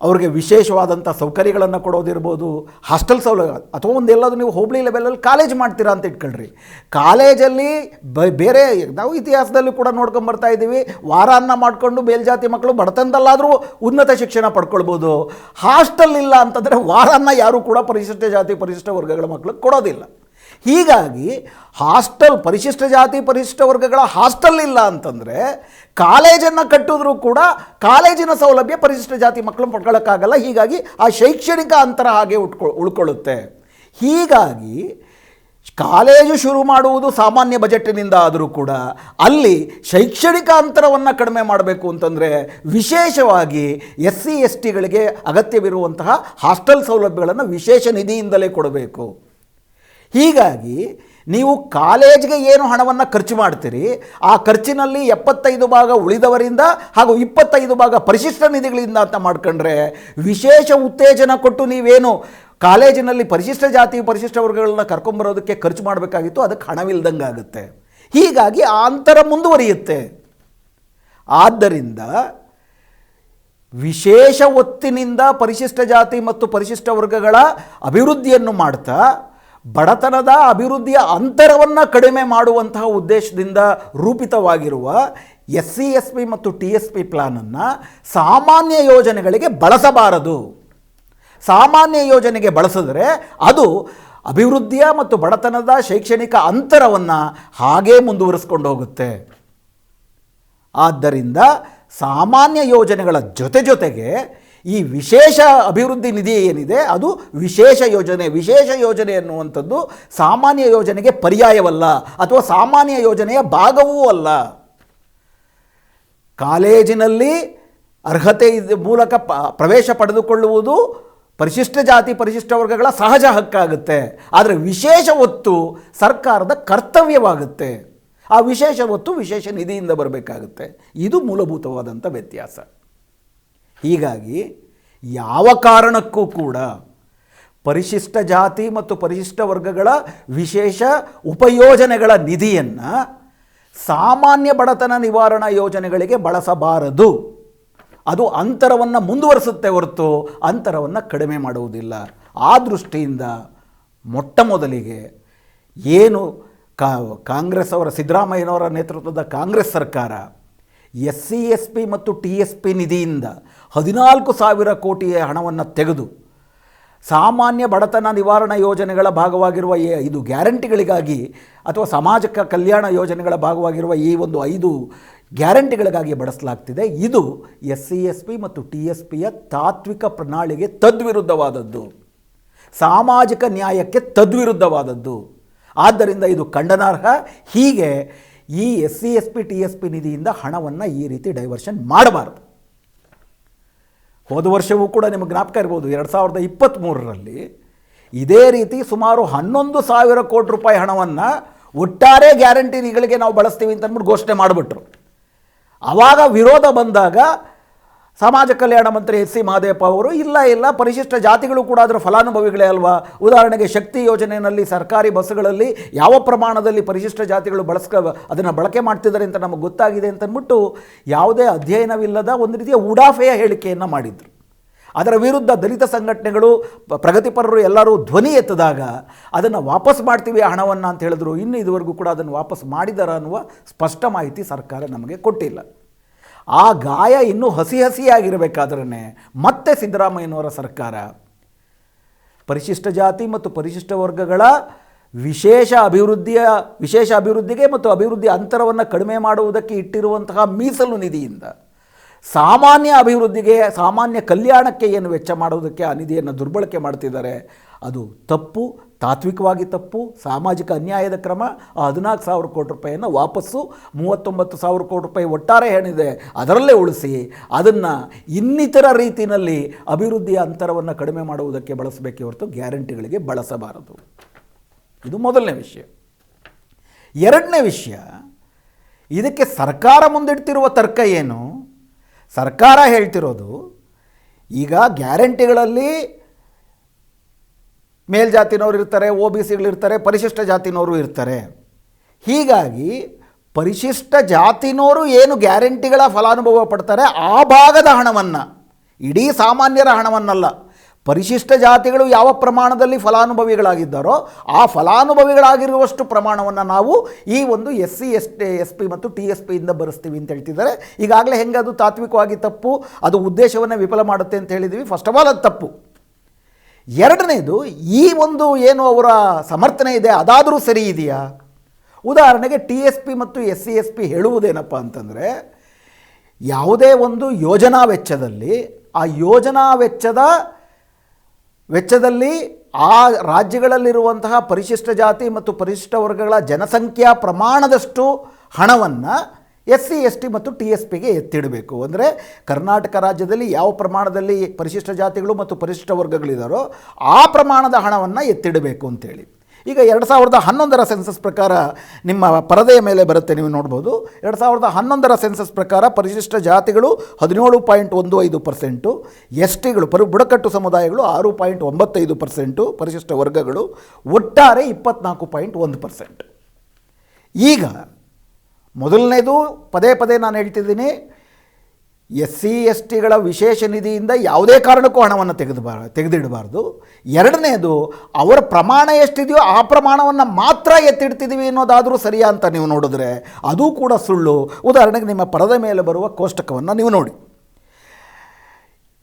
ಅವ್ರಿಗೆ ವಿಶೇಷವಾದಂಥ ಸೌಕರ್ಯಗಳನ್ನು ಕೊಡೋದಿರ್ಬೋದು, ಹಾಸ್ಟೆಲ್ ಸೌಲಭ್ಯ, ಅಥವಾ ಒಂದೆಲ್ಲದು ನೀವು ಹೋಬಳಿ ಲೆವೆಲಲ್ಲಿ ಕಾಲೇಜ್ ಮಾಡ್ತೀರಾ ಅಂತ ಇಟ್ಕೊಳ್ರಿ. ಕಾಲೇಜಲ್ಲಿ ಬೇರೆ ನಾವು ಇತಿಹಾಸದಲ್ಲಿ ಕೂಡ ನೋಡ್ಕೊಂಬರ್ತಾ ಇದ್ದೀವಿ. ವಾರಾನ್ನ ಮಾಡಿಕೊಂಡು ಮೇಲ್ಜಾತಿ ಮಕ್ಕಳು ಬಡತನದಲ್ಲಾದರೂ ಉನ್ನತ ಶಿಕ್ಷಣ ಪಡ್ಕೊಳ್ಬೋದು. ಹಾಸ್ಟೆಲ್ ಇಲ್ಲ ಅಂತಂದರೆ ವಾರಾನ್ನ ಯಾರೂ ಕೂಡ ಪರಿಶಿಷ್ಟ ಜಾತಿ, ಪರಿಶಿಷ್ಟ ವರ್ಗಗಳ ಮಕ್ಕಳಿಗೆ ಕೊಡೋದಿಲ್ಲ. ಹೀಗಾಗಿ ಹಾಸ್ಟೆಲ್ ಪರಿಶಿಷ್ಟ ಜಾತಿ, ಪರಿಶಿಷ್ಟ ವರ್ಗಗಳ ಹಾಸ್ಟೆಲ್ ಇಲ್ಲ ಅಂತಂದರೆ ಕಾಲೇಜನ್ನು ಕಟ್ಟಿದ್ರೂ ಕೂಡ ಕಾಲೇಜಿನ ಸೌಲಭ್ಯ ಪರಿಶಿಷ್ಟ ಜಾತಿ ಮಕ್ಕಳು ಪಡ್ಕೊಳ್ಳೋಕ್ಕಾಗಲ್ಲ ಹೀಗಾಗಿ ಆ ಶೈಕ್ಷಣಿಕ ಅಂತರ ಹಾಗೆ ಉಟ್ಕೊ, ಉಳ್ಕೊಳ್ಳುತ್ತೆ. ಹೀಗಾಗಿ ಕಾಲೇಜು ಶುರು ಮಾಡುವುದು ಸಾಮಾನ್ಯ ಬಜೆಟ್ನಿಂದ ಆದರೂ ಕೂಡ ಅಲ್ಲಿ ಶೈಕ್ಷಣಿಕ ಅಂತರವನ್ನು ಕಡಿಮೆ ಮಾಡಬೇಕು ಅಂತಂದರೆ ವಿಶೇಷವಾಗಿ ಎಸ್ ಸಿ ಎಸ್ ಟಿಗಳಿಗೆ ಅಗತ್ಯವಿರುವಂತಹ ಹಾಸ್ಟೆಲ್ ಸೌಲಭ್ಯಗಳನ್ನು ವಿಶೇಷ ನಿಧಿಯಿಂದಲೇ ಕೊಡಬೇಕು. ಹೀಗಾಗಿ ನೀವು ಕಾಲೇಜ್ಗೆ ಏನು ಹಣವನ್ನು ಖರ್ಚು ಮಾಡ್ತೀರಿ, ಆ ಖರ್ಚಿನಲ್ಲಿ ಎಪ್ಪತ್ತೈದು ಭಾಗ ಉಳಿದವರಿಂದ ಹಾಗೂ ಇಪ್ಪತ್ತೈದು ಭಾಗ ಪರಿಶಿಷ್ಟ ನಿಧಿಗಳಿಂದ ಅಂತ ಮಾಡ್ಕೊಂಡ್ರೆ ವಿಶೇಷ ಉತ್ತೇಜನ ಕೊಟ್ಟು ನೀವೇನು ಕಾಲೇಜಿನಲ್ಲಿ ಪರಿಶಿಷ್ಟ ಜಾತಿ, ಪರಿಶಿಷ್ಟ ವರ್ಗಗಳನ್ನ ಕರ್ಕೊಂಬರೋದಕ್ಕೆ ಖರ್ಚು ಮಾಡಬೇಕಾಗಿತ್ತು, ಅದಕ್ಕೆ ಹಣವಿಲ್ದಂಗೆ ಆಗುತ್ತೆ. ಹೀಗಾಗಿ ಆ ಅಂತರ ಮುಂದುವರಿಯುತ್ತೆ. ಆದ್ದರಿಂದ ವಿಶೇಷ ಒತ್ತಿನಿಂದ ಪರಿಶಿಷ್ಟ ಜಾತಿ ಮತ್ತು ಪರಿಶಿಷ್ಟ ವರ್ಗಗಳ ಅಭಿವೃದ್ಧಿಯನ್ನು ಮಾಡ್ತಾ ಬಡತನದ ಅಭಿವೃದ್ಧಿಯ ಅಂತರವನ್ನು ಕಡಿಮೆ ಮಾಡುವಂತಹ ಉದ್ದೇಶದಿಂದ ರೂಪಿತವಾಗಿರುವ ಎಸ್ ಸಿ ಎಸ್ ಪಿ ಮತ್ತು ಟಿ ಎಸ್ ಪಿ ಪ್ಲಾನನ್ನು ಸಾಮಾನ್ಯ ಯೋಜನೆಗಳಿಗೆ ಬಳಸಬಾರದು. ಸಾಮಾನ್ಯ ಯೋಜನೆಗೆ ಬಳಸಿದ್ರೆ ಅದು ಅಭಿವೃದ್ಧಿಯ ಮತ್ತು ಬಡತನದ ಶೈಕ್ಷಣಿಕ ಅಂತರವನ್ನು ಹಾಗೇ ಮುಂದುವರಿಸ್ಕೊಂಡು ಹೋಗುತ್ತೆ. ಆದ್ದರಿಂದ ಸಾಮಾನ್ಯ ಯೋಜನೆಗಳ ಜೊತೆ ಜೊತೆಗೆ ಈ ವಿಶೇಷ ಅಭಿವೃದ್ಧಿ ನಿಧಿ ಏನಿದೆ, ಅದು ವಿಶೇಷ ಯೋಜನೆ. ವಿಶೇಷ ಯೋಜನೆ ಅನ್ನುವಂಥದ್ದು ಸಾಮಾನ್ಯ ಯೋಜನೆಗೆ ಪರ್ಯಾಯವಲ್ಲ, ಅಥವಾ ಸಾಮಾನ್ಯ ಯೋಜನೆಯ ಭಾಗವೂ ಅಲ್ಲ. ಕಾಲೇಜಿನಲ್ಲಿ ಅರ್ಹತೆ ಮೂಲಕ ಪ್ರವೇಶ ಪಡೆದುಕೊಳ್ಳುವುದು ಪರಿಶಿಷ್ಟ ಜಾತಿ, ಪರಿಶಿಷ್ಟ ವರ್ಗಗಳ ಸಹಜ ಹಕ್ಕಾಗುತ್ತೆ. ಆದರೆ ವಿಶೇಷ ಒತ್ತು ಸರ್ಕಾರದ ಕರ್ತವ್ಯವಾಗುತ್ತೆ. ಆ ವಿಶೇಷ ಒತ್ತು ವಿಶೇಷ ನಿಧಿಯಿಂದ ಬರಬೇಕಾಗುತ್ತೆ. ಇದು ಮೂಲಭೂತವಾದಂಥ ವ್ಯತ್ಯಾಸ. ಹೀಗಾಗಿ ಯಾವ ಕಾರಣಕ್ಕೂ ಕೂಡ ಪರಿಶಿಷ್ಟ ಜಾತಿ ಮತ್ತು ಪರಿಶಿಷ್ಟ ವರ್ಗಗಳ ವಿಶೇಷ ಉಪಯೋಜನೆಗಳ ನಿಧಿಯನ್ನು ಸಾಮಾನ್ಯ ಬಡತನ ನಿವಾರಣಾ ಯೋಜನೆಗಳಿಗೆ ಬಳಸಬಾರದು. ಅದು ಅಂತರವನ್ನು ಮುಂದುವರಿಸುತ್ತೆ ಹೊರತು ಅಂತರವನ್ನು ಕಡಿಮೆ ಮಾಡುವುದಿಲ್ಲ. ಆ ದೃಷ್ಟಿಯಿಂದ ಮೊಟ್ಟ ಮೊದಲಿಗೆ ಏನು ಕಾ ಕಾಂಗ್ರೆಸ್ ಅವರ ಸಿದ್ದರಾಮಯ್ಯನವರ ನೇತೃತ್ವದ ಕಾಂಗ್ರೆಸ್ ಸರ್ಕಾರ ಎಸ್ ಸಿ ಎಸ್ ಪಿ ಮತ್ತು ಟಿ ಎಸ್ ಪಿ ನಿಧಿಯಿಂದ ಹದಿನಾಲ್ಕು ಸಾವಿರ ಕೋಟಿಯ ಹಣವನ್ನು ತೆಗೆದು ಸಾಮಾನ್ಯ ಬಡತನ ನಿವಾರಣಾ ಯೋಜನೆಗಳ ಭಾಗವಾಗಿರುವ ಐದು ಗ್ಯಾರಂಟಿಗಳಿಗಾಗಿ ಅಥವಾ ಸಾಮಾಜಿಕ ಕಲ್ಯಾಣ ಯೋಜನೆಗಳ ಭಾಗವಾಗಿರುವ ಈ ಒಂದು ಐದು ಗ್ಯಾರಂಟಿಗಳಿಗಾಗಿ ಬಳಸಲಾಗ್ತಿದೆ. ಇದು ಎಸ್ ಸಿ ಎಸ್ ಪಿ ಮತ್ತು ಟಿ ಎಸ್ ಪಿಯ ತಾತ್ವಿಕ ಪ್ರಣಾಳಿಗೆ ತದ್ವಿರುದ್ಧವಾದದ್ದು. ಸಾಮಾಜಿಕ ನ್ಯಾಯಕ್ಕೆ ತದ್ವಿರುದ್ಧವಾದದ್ದು. ಆದ್ದರಿಂದ ಇದು ಖಂಡನಾರ್ಹ. ಹೀಗೆ ಈ S C S P, T S P ನಿಧಿಯಿಂದ ಹಣವನ್ನು ಈ ರೀತಿ ಡೈವರ್ಷನ್ ಮಾಡಬಾರ್ದು. ಹೋದ ವರ್ಷವೂ ಕೂಡ ನಿಮಗೆ ಜ್ಞಾಪಕ ಇರ್ಬೋದು, ಎರಡು ಸಾವಿರದ ಇಪ್ಪತ್ತ್ಮೂರರಲ್ಲಿ ಇದೇ ರೀತಿ ಸುಮಾರು ಹನ್ನೊಂದು ಸಾವಿರ ಕೋಟಿ ರೂಪಾಯಿ ಹಣವನ್ನು ಒಟ್ಟಾರೆ ಗ್ಯಾರಂಟಿಗಳಿಗೆ ನಾವು ಬಳಸ್ತೀವಿ ಅಂತ ಅಂದ್ಬಿಟ್ಟು ಘೋಷಣೆ ಮಾಡಿಬಿಟ್ರು. ಆವಾಗ ವಿರೋಧ ಬಂದಾಗ ಸಮಾಜ ಕಲ್ಯಾಣ ಮಂತ್ರಿ ಎಸ್ ಸಿ ಮಹದೇವಪ್ಪ ಅವರು, ಇಲ್ಲ ಇಲ್ಲ, ಪರಿಶಿಷ್ಟ ಜಾತಿಗಳು ಕೂಡ ಅದರ ಫಲಾನುಭವಿಗಳೇ ಅಲ್ವಾ? ಉದಾಹರಣೆಗೆ ಶಕ್ತಿ ಯೋಜನೆಯಲ್ಲಿ ಸರ್ಕಾರಿ ಬಸ್ಗಳಲ್ಲಿ ಯಾವ ಪ್ರಮಾಣದಲ್ಲಿ ಪರಿಶಿಷ್ಟ ಜಾತಿಗಳು ಬಳಸ್ಕ, ಅದನ್ನು ಬಳಕೆ ಮಾಡ್ತಿದ್ದಾರೆ ಅಂತ ನಮಗೆ ಗೊತ್ತಾಗಿದೆ ಅಂತಂದ್ಬಿಟ್ಟು ಯಾವುದೇ ಅಧ್ಯಯನವಿಲ್ಲದ ಒಂದು ರೀತಿಯ ಉಡಾಫೆಯ ಹೇಳಿಕೆಯನ್ನು ಮಾಡಿದರು. ಅದರ ವಿರುದ್ಧ ದಲಿತ ಸಂಘಟನೆಗಳು ಪ್ರಗತಿಪರರು ಎಲ್ಲರೂ ಧ್ವನಿ ಎತ್ತಿದಾಗ ಅದನ್ನು ವಾಪಸ್ ಮಾಡ್ತೀವಿ ಆ ಹಣವನ್ನು ಅಂತ ಹೇಳಿದ್ರು. ಇನ್ನು ಇದುವರೆಗೂ ಕೂಡ ಅದನ್ನು ವಾಪಸ್ ಮಾಡಿದಾರ ಅನ್ನುವ ಸ್ಪಷ್ಟ ಮಾಹಿತಿ ಸರ್ಕಾರ ನಮಗೆ ಕೊಟ್ಟಿಲ್ಲ. ಆ ಗಾಯ ಇನ್ನೂ ಹಸಿ ಹಸಿಯಾಗಿರಬೇಕಾದ್ರೆ ಮತ್ತೆ ಸಿದ್ದರಾಮಯ್ಯನವರ ಸರ್ಕಾರ, ಪರಿಶಿಷ್ಟ ಜಾತಿ ಮತ್ತು ಪರಿಶಿಷ್ಟ ವರ್ಗಗಳ ವಿಶೇಷ ಅಭಿವೃದ್ಧಿಯ, ವಿಶೇಷ ಅಭಿವೃದ್ಧಿಗೆ ಮತ್ತು ಅಭಿವೃದ್ಧಿ ಅಂತರವನ್ನು ಕಡಿಮೆ ಮಾಡುವುದಕ್ಕೆ ಇಟ್ಟಿರುವಂತಹ ಮೀಸಲು ನಿಧಿಯಿಂದ ಸಾಮಾನ್ಯ ಅಭಿವೃದ್ಧಿಗೆ, ಸಾಮಾನ್ಯ ಕಲ್ಯಾಣಕ್ಕೆ ಏನು ವೆಚ್ಚ ಮಾಡುವುದಕ್ಕೆ ಆ ನಿಧಿಯನ್ನು ದುರ್ಬಳಕೆ ಮಾಡ್ತಿದ್ದಾರೆ, ಅದು ತಪ್ಪು. ತಾತ್ವಿಕವಾಗಿ ತಪ್ಪು, ಸಾಮಾಜಿಕ ಅನ್ಯಾಯದ ಕ್ರಮ, ಆ ಹದಿನಾಲ್ಕು ಸಾವಿರ ಕೋಟಿ ರೂಪಾಯಿಯನ್ನು ವಾಪಸ್ಸು, ಮೂವತ್ತೊಂಬತ್ತು ಸಾವಿರ ಕೋಟಿ ರೂಪಾಯಿ ಒಟ್ಟಾರೆ ಏನಿದೆ, ಅದರಲ್ಲೇ ಉಳಿಸಿ, ಅದನ್ನು ಇನ್ನಿತರ ರೀತಿಯಲ್ಲಿ ಅಭಿವೃದ್ಧಿಯ ಅಂತರವನ್ನು ಕಡಿಮೆ ಮಾಡುವುದಕ್ಕೆ ಬಳಸಬೇಕೇ ಹೊರತು ಗ್ಯಾರಂಟಿಗಳಿಗೆ ಬಳಸಬಾರದು. ಇದು ಮೊದಲನೇ ವಿಷಯ. ಎರಡನೇ ವಿಷಯ, ಇದಕ್ಕೆ ಸರ್ಕಾರ ಮುಂದಿಡ್ತಿರುವ ತರ್ಕ ಏನು? ಸರ್ಕಾರ ಹೇಳ್ತಿರೋದು, ಈಗ ಗ್ಯಾರಂಟಿಗಳಲ್ಲಿ ಮೇಲ್ಜಾತಿನವರು ಇರ್ತಾರೆ, ಒ ಬಿ ಸಿಗಳಿರ್ತಾರೆ ಪರಿಶಿಷ್ಟ ಜಾತಿನವರು ಇರ್ತಾರೆ. ಹೀಗಾಗಿ ಪರಿಶಿಷ್ಟ ಜಾತಿನವರು ಏನು ಗ್ಯಾರಂಟಿಗಳ ಫಲಾನುಭವ ಪಡ್ತಾರೆ? ಆ ಭಾಗದ ಹಣವನ್ನು. ಇಡೀ ಸಾಮಾನ್ಯರ ಹಣವನ್ನಲ್ಲ. ಪರಿಶಿಷ್ಟ ಜಾತಿಗಳು ಯಾವ ಪ್ರಮಾಣದಲ್ಲಿ ಫಲಾನುಭವಿಗಳಾಗಿದ್ದಾರೋ ಆ ಫಲಾನುಭವಿಗಳಾಗಿರುವಷ್ಟು ಪ್ರಮಾಣವನ್ನು ನಾವು ಈ ಒಂದು S C S T S P ಮತ್ತು ಟಿ ಎಸ್ ಪಿಯಿಂದ ಬರೆಸ್ತೀವಿ ಅಂತ ಹೇಳ್ತಿದ್ದಾರೆ. ಈಗಾಗಲೇ ಹೆಂಗೆ ಅದು ತಾತ್ವಿಕವಾಗಿ ತಪ್ಪು, ಅದು ಉದ್ದೇಶವನ್ನು ವಿಫಲ ಮಾಡುತ್ತೆ ಅಂತ ಹೇಳಿದ್ದೀವಿ. ಫಸ್ಟ್ ಆಫ್ ಆಲ್ ಅದು ತಪ್ಪು. ಎರಡನೇದು, ಈ ಒಂದು ಏನು ಅವರ ಸಮರ್ಥನೆ ಇದೆ, ಅದಾದರೂ ಸರಿ ಇದೆಯಾ? ಉದಾಹರಣೆಗೆ ಟಿ ಎಸ್ ಪಿ ಮತ್ತು ಎಸ್ ಸಿ ಎಸ್ ಪಿ ಹೇಳುವುದೇನಪ್ಪ ಅಂತಂದರೆ, ಯಾವುದೇ ಒಂದು ಯೋಜನಾ ವೆಚ್ಚದಲ್ಲಿ, ಆ ಯೋಜನಾ ವೆಚ್ಚದ, ವೆಚ್ಚದಲ್ಲಿ ಆ ರಾಜ್ಯಗಳಲ್ಲಿರುವಂತಹ ಪರಿಶಿಷ್ಟ ಜಾತಿ ಮತ್ತು ಪರಿಶಿಷ್ಟ ವರ್ಗಗಳ ಜನಸಂಖ್ಯಾ ಪ್ರಮಾಣದಷ್ಟು ಹಣವನ್ನು ಎಸ್ ಸಿ ಎಸ್ ಟಿ ಮತ್ತು ಟಿ ಎಸ್ ಪಿಗೆ ಎತ್ತಿಡಬೇಕು. ಅಂದರೆ ಕರ್ನಾಟಕ ರಾಜ್ಯದಲ್ಲಿ ಯಾವ ಪ್ರಮಾಣದಲ್ಲಿ ಪರಿಶಿಷ್ಟ ಜಾತಿಗಳು ಮತ್ತು ಪರಿಶಿಷ್ಟ ವರ್ಗಗಳಿದಾರೋ ಆ ಪ್ರಮಾಣದ ಹಣವನ್ನು ಎತ್ತಿಡಬೇಕು ಅಂತೇಳಿ. ಈಗ ಎರಡು ಸಾವಿರದ ಹನ್ನೊಂದರ ಸೆನ್ಸಸ್ ಪ್ರಕಾರ ನಿಮ್ಮ ಪರದೆಯ ಮೇಲೆ ಬರುತ್ತೆ ನೀವು ನೋಡ್ಬೋದು. ಎರಡು ಸಾವಿರದ ಹನ್ನೊಂದರ ಸೆನ್ಸಸ್ ಪ್ರಕಾರ ಪರಿಶಿಷ್ಟ ಜಾತಿಗಳು ಹದಿನೇಳು ಪಾಯಿಂಟ್ ಒಂದು ಐದು ಪರ್ಸೆಂಟು ಎಸ್ ಟಿಗಳು ಪರು ಬುಡಕಟ್ಟು ಸಮುದಾಯಗಳು ಆರು ಪಾಯಿಂಟ್ ಒಂಬತ್ತೈದು ಪರ್ಸೆಂಟು, ಪರಿಶಿಷ್ಟ ವರ್ಗಗಳು ಒಟ್ಟಾರೆ ಇಪ್ಪತ್ನಾಲ್ಕು ಪಾಯಿಂಟ್ ಒಂದು ಪರ್ಸೆಂಟ್. ಈಗ ಮೊದಲನೇದು ಪದೇ ಪದೇ ನಾನು ಹೇಳ್ತಿದ್ದೀನಿ, ಎಸ್ ಸಿ, ಎಸ್ ಟಿಗಳ ವಿಶೇಷ ನಿಧಿಯಿಂದ ಯಾವುದೇ ಕಾರಣಕ್ಕೂ ಹಣವನ್ನು ತೆಗೆದುಬಾರ, ತೆಗೆದಿಡಬಾರ್ದು. ಎರಡನೇದು, ಅವರ ಪ್ರಮಾಣ ಎಷ್ಟಿದೆಯೋ ಆ ಪ್ರಮಾಣವನ್ನು ಮಾತ್ರ ಎತ್ತಿಡ್ತಿದ್ದೀವಿ ಅನ್ನೋದಾದರೂ ಸರಿಯಾ ಅಂತ ನೀವು ನೋಡಿದ್ರೆ, ಅದು ಕೂಡ ಸುಳ್ಳು. ಉದಾಹರಣೆಗೆ ನಿಮ್ಮ ಪರದ ಮೇಲೆ ಬರುವ ಕೋಷ್ಟಕವನ್ನು ನೀವು ನೋಡಿ.